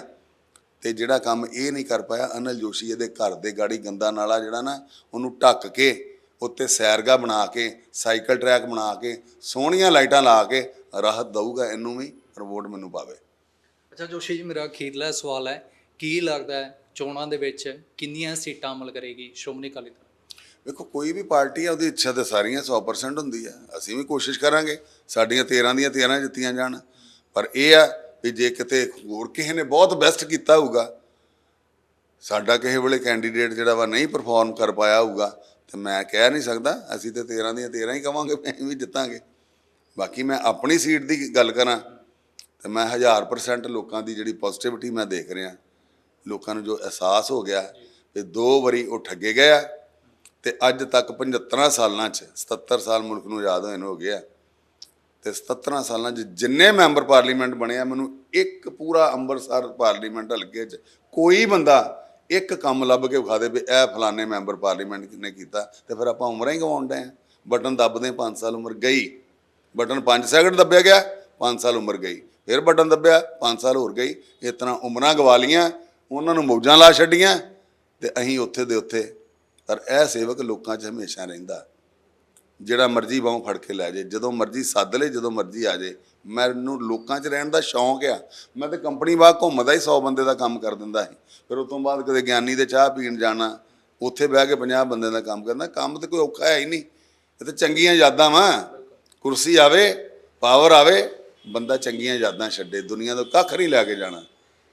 ਤੇ ਜਿਹੜਾ ਕੰਮ ਇਹ ਨਹੀਂ ਕਰ ਪਾਇਆ, ਅਨਲ ਜੋਸ਼ੀ ਇਹਦੇ ਘਰ ਦੇ ਗਾੜੀ ਗੰਦਾ ਨਾਲਾ ਜਿਹੜਾ ਨਾ, ਉਹਨੂੰ ਢੱਕ ਕੇ, ਉੱਤੇ ਸੈਰਗਾ ਬਣਾ ਕੇ, ਸਾਈਕਲ ਟਰੈਕ ਬਣਾ ਕੇ, ਸੋਹਣੀਆਂ ਲਾਈਟਾਂ ਲਾ ਕੇ ਰਾਹਤ ਦਊਗਾ, ਇਹਨੂੰ ਵੀ ਪਰ ਵੋਟ ਮੈਨੂੰ ਪਾਵੇ। ਅੱਛਾ ਜੋਸ਼ੀ ਜੀ, ਮੇਰਾ ਅਖੀਰਲਾ ਸਵਾਲ ਹੈ, ਕੀ ਲੱਗਦਾ ਹੈ ਚੋਣਾਂ ਦੇ ਵਿੱਚ ਕਿੰਨੀਆਂ ਸੀਟਾਂ ਅਮਲ ਕਰੇਗੀ? ਸ਼੍ਰੋਮਣੀ ਅਕਾਲੀ ਦਲ। ਦੇਖੋ ਕੋਈ ਵੀ ਪਾਰਟੀ ਆ, ਉਹਦੀ ਇੱਛਾ ਤੇ ਸਾਰੀਆਂ 100% ਹੁੰਦੀ ਆ। ਅਸੀਂ ਵੀ ਕੋਸ਼ਿਸ਼ ਕਰਾਂਗੇ, ਸਾਡੀਆਂ 13 ਦੀਆਂ 13 ਜਿੱਤੀਆਂ ਜਾਣ। ਪਰ ਇਹ ਆ ਵੀ ਜੇ ਕਿਤੇ ਹੋਰ ਕਿਸੇ ਨੇ ਬਹੁਤ ਬੈਸਟ ਕੀਤਾ ਹੋਊਗਾ, ਸਾਡਾ ਕਿਸੇ ਵੇਲੇ ਕੈਂਡੀਡੇਟ ਜਿਹੜਾ ਵਾ ਨਹੀਂ ਪਰਫਾਰਮ ਕਰ ਪਾਇਆ ਹੋਊਗਾ, ਤੇ ਮੈਂ ਕਹਿ ਨਹੀਂ ਸਕਦਾ, ਅਸੀਂ ਤੇ 13 ਦੀਆਂ 13 ਹੀ ਕਵਾਂਗੇ ਵੀ ਵੀ ਜਿੱਤਾਂਗੇ। ਬਾਕੀ ਮੈਂ ਆਪਣੀ ਸੀਟ ਦੀ ਗੱਲ ਕਰਾਂ, ਤੇ ਮੈਂ 1000% ਲੋਕਾਂ ਦੀ ਜਿਹੜੀ ਪੋਜ਼ਿਟਿਵਿਟੀ ਮੈਂ ਦੇਖ ਰਿਹਾ। ਲੋਕਾਂ ਨੂੰ ਜੋ ਅਹਿਸਾਸ ਹੋ ਗਿਆ ਕਿ ਦੋ ਵਾਰੀ ਉਹ ਠੱਗੇ ਗਏ ਆ ਤੇ ਅੱਜ ਤੱਕ 75 ਸਾਲਾਂ 'ਚ 77 ਸਾਲ ਮੁਲਕ ਨੂੰ ਆਜ਼ਾਦ ਹੋਏ ਨੂੰ ਹੋ ਗਿਆ। ਤੇ 77 ਸਾਲਾਂ 'ਚ ਜਿੰਨੇ ਮੈਂਬਰ ਪਾਰਲੀਮੈਂਟ ਬਣਿਆ ਮੈਨੂੰ ਇੱਕ ਪੂਰਾ ਅੰਮ੍ਰਿਤਸਰ ਪਾਰਲੀਮੈਂਟ ਹਲਕੇ 'ਚ ਕੋਈ ਬੰਦਾ ਇੱਕ ਕੰਮ ਲੱਭ ਕੇ ਵਿਖਾ ਦੇ ਵੀ ਇਹ ਫਲਾਣੇ ਮੈਂਬਰ ਪਾਰਲੀਮੈਂਟ ਕਿਨੇ ਕੀਤਾ ਤੇ ਫਿਰ ਆਪਾਂ ਉਮਰਾਂ ਹੀ ਗਵਾਉਂਦੇ ਆ। ਬਟਨ ਦੱਬਦੇ 5 ਸਾਲ ਉਮਰ ਗਈ। ਬਟਨ 5 ਸੈਕਿੰਡ ਦੱਬਿਆ ਗਿਆ 5 ਸਾਲ ਉਮਰ ਗਈ। ਫਿਰ ਬਟਨ ਦੱਬਿਆ 5 ਸਾਲ ਹੋਰ ਗਈ। ਇਸ ਤਰ੍ਹਾਂ ਉਮਰਾਂ ਗਵਾ ਲੀਆਂ ਉਹਨਾਂ ਨੂੰ ਮੌਜਾਂ ਲਾ ਛੱਡੀਆਂ ਤੇ ਅਸੀਂ ਉੱਥੇ ਦੇ ਉੱਥੇ ਪਰ ਇਹ ਸੇਵਕ ਲੋਕਾਂ 'ਚ ਹਮੇਸ਼ਾ ਰਹਿੰਦਾ। ਜਿਹੜਾ ਮਰਜ਼ੀ ਬਾਹੋਂ ਫੜ ਕੇ ਲੈ ਜੇ ਜਦੋਂ ਮਰਜ਼ੀ ਸੱਦ ਲੈ, ਜਦੋਂ ਮਰਜ਼ੀ ਆ ਜੇ ਮੈਨੂੰ ਲੋਕਾਂ 'ਚ ਰਹਿਣ ਦਾ ਸ਼ੌਂਕ ਆ। ਮੈਂ ਤੇ ਕੰਪਨੀ ਬਾਗ ਘੁੰਮਦਾ ਹੀ 100 ਬੰਦੇ ਦਾ ਕੰਮ ਕਰ ਦਿੰਦਾ ਸੀ। ਫਿਰ ਉਸ ਤੋਂ ਬਾਅਦ ਕਦੇ ਗਿਆਨੀ ਦੇ ਚਾਹ ਪੀਣ ਜਾਣਾ, ਉੱਥੇ ਬਹਿ ਕੇ 50 ਬੰਦਿਆਂ ਦਾ ਕੰਮ ਕਰਨਾ, ਕੰਮ ਤੇ ਕੋਈ ਔਖਾ ਹੈ ਹੀ ਨਹੀਂ। ਇਹ ਤਾਂ ਚੰਗੀਆਂ ਯਾਦਾਂ ਵਾਂ। ਕੁਰਸੀ ਆਵੇ, ਪਾਵਰ ਆਵੇ, ਬੰਦਾ ਚੰਗੀਆਂ ਯਾਦਾਂ ਛੱਡੇ, ਦੁਨੀਆ ਤੋਂ ਕੱਖ ਨਹੀਂ ਲੈ ਕੇ ਜਾਣਾ।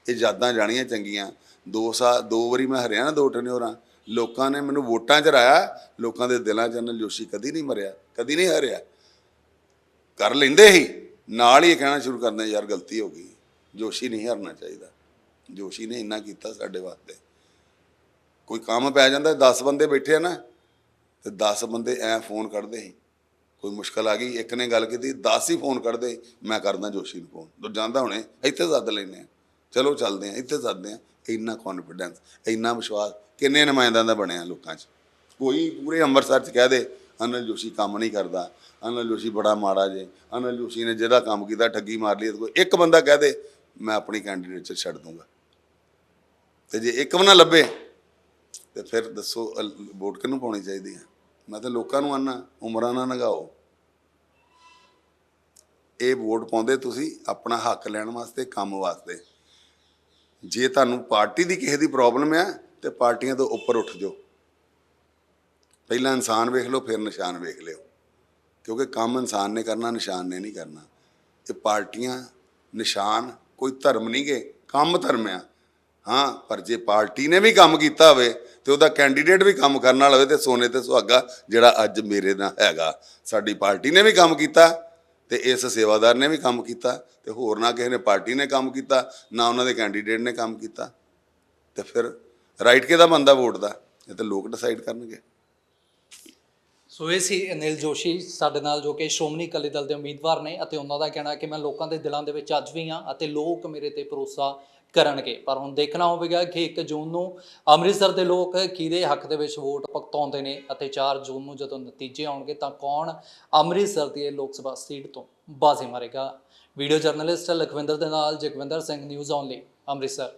ਇਹ ਯਾਦਾਂ ਜਾਣੀਆਂ ਚੰਗੀਆਂ। ਦੋ ਸਾਲ ਦੋ ਵਾਰੀ ਮੈਂ ਹਰਿਆਣਾ, ਦੋ ਦੋ ਹੋਰਾਂ ਲੋਕਾਂ ਨੇ ਮੈਨੂੰ ਵੋਟਾਂ 'ਚ ਰਾਇਆ ਲੋਕਾਂ ਦੇ ਦਿਲਾਂ 'ਚ ਅਨਿਲ ਜੋਸ਼ੀ ਕਦੀ ਨਹੀਂ ਮਰਿਆ, ਕਦੀ ਨਹੀਂ ਹਰਿਆ। ਕਰ ਲੈਂਦੇ ਹੀ ਨਾਲ ਹੀ ਕਹਿਣਾ ਸ਼ੁਰੂ ਕਰਦੇ ਯਾਰ ਗਲਤੀ ਹੋ ਗਈ, ਜੋਸ਼ੀ ਨਹੀਂ ਹਰਨਾ ਚਾਹੀਦਾ। ਜੋਸ਼ੀ ਨੇ ਇੰਨਾ ਕੀਤਾ ਸਾਡੇ ਵਾਸਤੇ। ਕੋਈ ਕੰਮ ਪੈ ਜਾਂਦਾ 10 ਬੰਦੇ ਬੈਠੇ ਆ ਨਾ, ਤੇ 10 ਬੰਦੇ ਐ ਫੋਨ ਕੱਢਦੇ ਸੀ। ਕੋਈ ਮੁਸ਼ਕਲ ਆ ਗਈ, ਇੱਕ ਨੇ ਗੱਲ ਕੀਤੀ 10 ਹੀ ਫੋਨ ਕੱਢਦੇ, ਮੈਂ ਕਰਦਾ ਜੋਸ਼ੀ ਨੂੰ ਫੋਨ। ਤੂੰ ਜਾਂਦਾ ਹੁਣੇ, ਇੱਥੇ ਸੱਦ ਲੈਨੇ ਆ ਚਲੋ ਚੱਲਦੇ ਆ ਇੱਥੇ ਸੱਦਦੇ ਆ ਇੰਨਾ ਕੌਨਫੀਡੈਂਸ ਇੰਨਾ ਵਿਸ਼ਵਾਸ, ਕਿੰਨੇ ਨੁਮਾਇੰਦਿਆਂ ਦਾ ਬਣਿਆ ਲੋਕਾਂ 'ਚ? ਕੋਈ ਪੂਰੇ ਅੰਮ੍ਰਿਤਸਰ 'ਚ ਕਹਿ ਦੇ, ਅਨਲ ਜੋਸ਼ੀ ਕੰਮ ਨਹੀਂ ਕਰਦਾ, ਅਨਲ ਜੋਸ਼ੀ ਬੜਾ ਮਾੜਾ ਜੇ, ਅਨਲ ਜੋਸ਼ੀ ਨੇ ਜਿਹੜਾ ਕੰਮ ਕੀਤਾ, ਠੱਗੀ ਮਾਰ ਲਈ ਇਹਦੇ ਇੱਕ ਬੰਦਾ ਕਹਿ ਦੇ, ਮੈਂ ਆਪਣੀ ਕੈਂਡੀਡੇਟ 'ਚ ਛੱਡ ਦੂੰਗਾ। ਤੇ ਜੇ ਇੱਕ ਵੀ ਨਾ ਲੱਭੇ, ਤੇ ਫਿਰ ਦੱਸੋ ਵੋਟ ਕਿਹਨੂੰ ਪਾਉਣੀ ਚਾਹੀਦੀ ਹੈ? ਮੈਂ ਤਾਂ ਲੋਕਾਂ ਨੂੰ ਆਨਾ, ਉਮਰਾਂ ਨਾ ਨਗਾਓ ਇਹ ਵੋਟ ਪਾਉਂਦੇ ਤੁਸੀਂ, ਆਪਣਾ ਹੱਕ ਲੈਣ ਵਾਸਤੇ, ਕੰਮ ਵਾਸਤੇ। ਜੇ ਤੁਹਾਨੂੰ ਪਾਰਟੀ ਦੀ ਕਿਸੇ ਦੀ ਪ੍ਰੋਬਲਮ ਆ, ਤੇ ਪਾਰਟੀਆਂ ਤੋਂ ਉੱਪਰ ਉੱਠ ਜਾਓ। ਪਹਿਲਾਂ ਇਨਸਾਨ ਵੇਖ ਲਓ, ਫਿਰ ਨਿਸ਼ਾਨ ਵੇਖ ਲਿਓ। ਕਿਉਂਕਿ ਕੰਮ ਇਨਸਾਨ ਨੇ ਕਰਨਾ, ਨਿਸ਼ਾਨ ਨੇ ਨਹੀਂ ਕਰਨਾ। ਇਹ ਪਾਰਟੀਆਂ, ਨਿਸ਼ਾਨ, ਕੋਈ ਧਰਮ ਨਹੀਂ ਗੇ, ਕੰਮ ਧਰਮ ਆ। ਹਾਂ, ਪਰ ਜੇ ਪਾਰਟੀ ਨੇ ਵੀ ਕੰਮ ਕੀਤਾ ਹੋਵੇ, ਤੇ ਉਹਦਾ ਕੈਂਡੀਡੇਟ ਵੀ ਕੰਮ ਕਰਨ ਵਾਲਾ ਹੋਵੇ, ਤੇ ਸੋਨੇ ਤੇ ਸੁਹਾਗਾ ਜਿਹੜਾ ਅੱਜ ਮੇਰੇ ਨਾਲ ਹੈਗਾ। ਸਾਡੀ ਪਾਰਟੀ ਨੇ ਵੀ ਕੰਮ ਕੀਤਾ। ਤੇ ਇਸ ਸੇਵਾਦਾਰ ਨੇ ਵੀ ਕੰਮ ਕੀਤਾ ਤੇ ਹੋਰ ਨਾ ਕਿਸੇ ਨੇ ਪਾਰਟੀ ਨੇ ਕੰਮ ਕੀਤਾ, ਨਾ ਉਹਨਾਂ ਦੇ ਕੈਂਡੀਡੇਟ ਨੇ ਕੰਮ ਕੀਤਾ। ਤੇ ਫਿਰ ਰਾਈਟ ਕਿਹਦਾ ਬੰਦਾ ਵੋਟ ਦਾ? ਇਹ ਤਾਂ ਲੋਕ ਡਿਸਾਈਡ ਕਰਨਗੇ। ਸੋ ਇਹ ਸੀ ਅਨਿਲ ਜੋਸ਼ੀ ਸਾਡੇ ਨਾਲ ਜੋ ਕਿ ਸ਼੍ਰੋਮਣੀ ਅਕਾਲੀ ਦਲ ਦੇ ਉਮੀਦਵਾਰ ਨੇ ਅਤੇ ਉਹਨਾਂ ਦਾ ਕਹਿਣਾ ਕਿ ਮੈਂ ਲੋਕਾਂ ਦੇ ਦਿਲਾਂ ਦੇ ਵਿੱਚ ਅੱਜ ਵੀ ਹਾਂ ਅਤੇ ਲੋਕ ਮੇਰੇ ਤੇ ਭਰੋਸਾ ਕਰਨਗੇ। ਪਰ ਹੁਣ ਦੇਖਣਾ ਹੋਵੇਗਾ ਕਿ 1 ਜੂਨ ਨੂੰ ਅੰਮ੍ਰਿਤਸਰ ਦੇ ਲੋਕ ਕਿਹਦੇ ਹੱਕ ਦੇ ਵਿੱਚ ਵੋਟ ਪਕਤਾਉਂਦੇ ਨੇ ਅਤੇ 4 ਜੂਨ ਨੂੰ ਜਦੋਂ ਨਤੀਜੇ ਆਉਣਗੇ ਤਾਂ ਕੌਣ ਅੰਮ੍ਰਿਤਸਰ ਦੀ ਇਹ ਲੋਕ ਸਭਾ ਸੀਟ ਤੋਂ ਬਾਜ਼ੀ ਮਾਰੇਗਾ। ਵੀਡੀਓ ਜਰਨਲਿਸਟ ਲਖਵਿੰਦਰ ਦੇ ਨਾਲ ਜਗਵਿੰਦਰ ਸਿੰਘ ਨਿਊਜ਼ ਓਨਲੀ ਅੰਮ੍ਰਿਤਸਰ।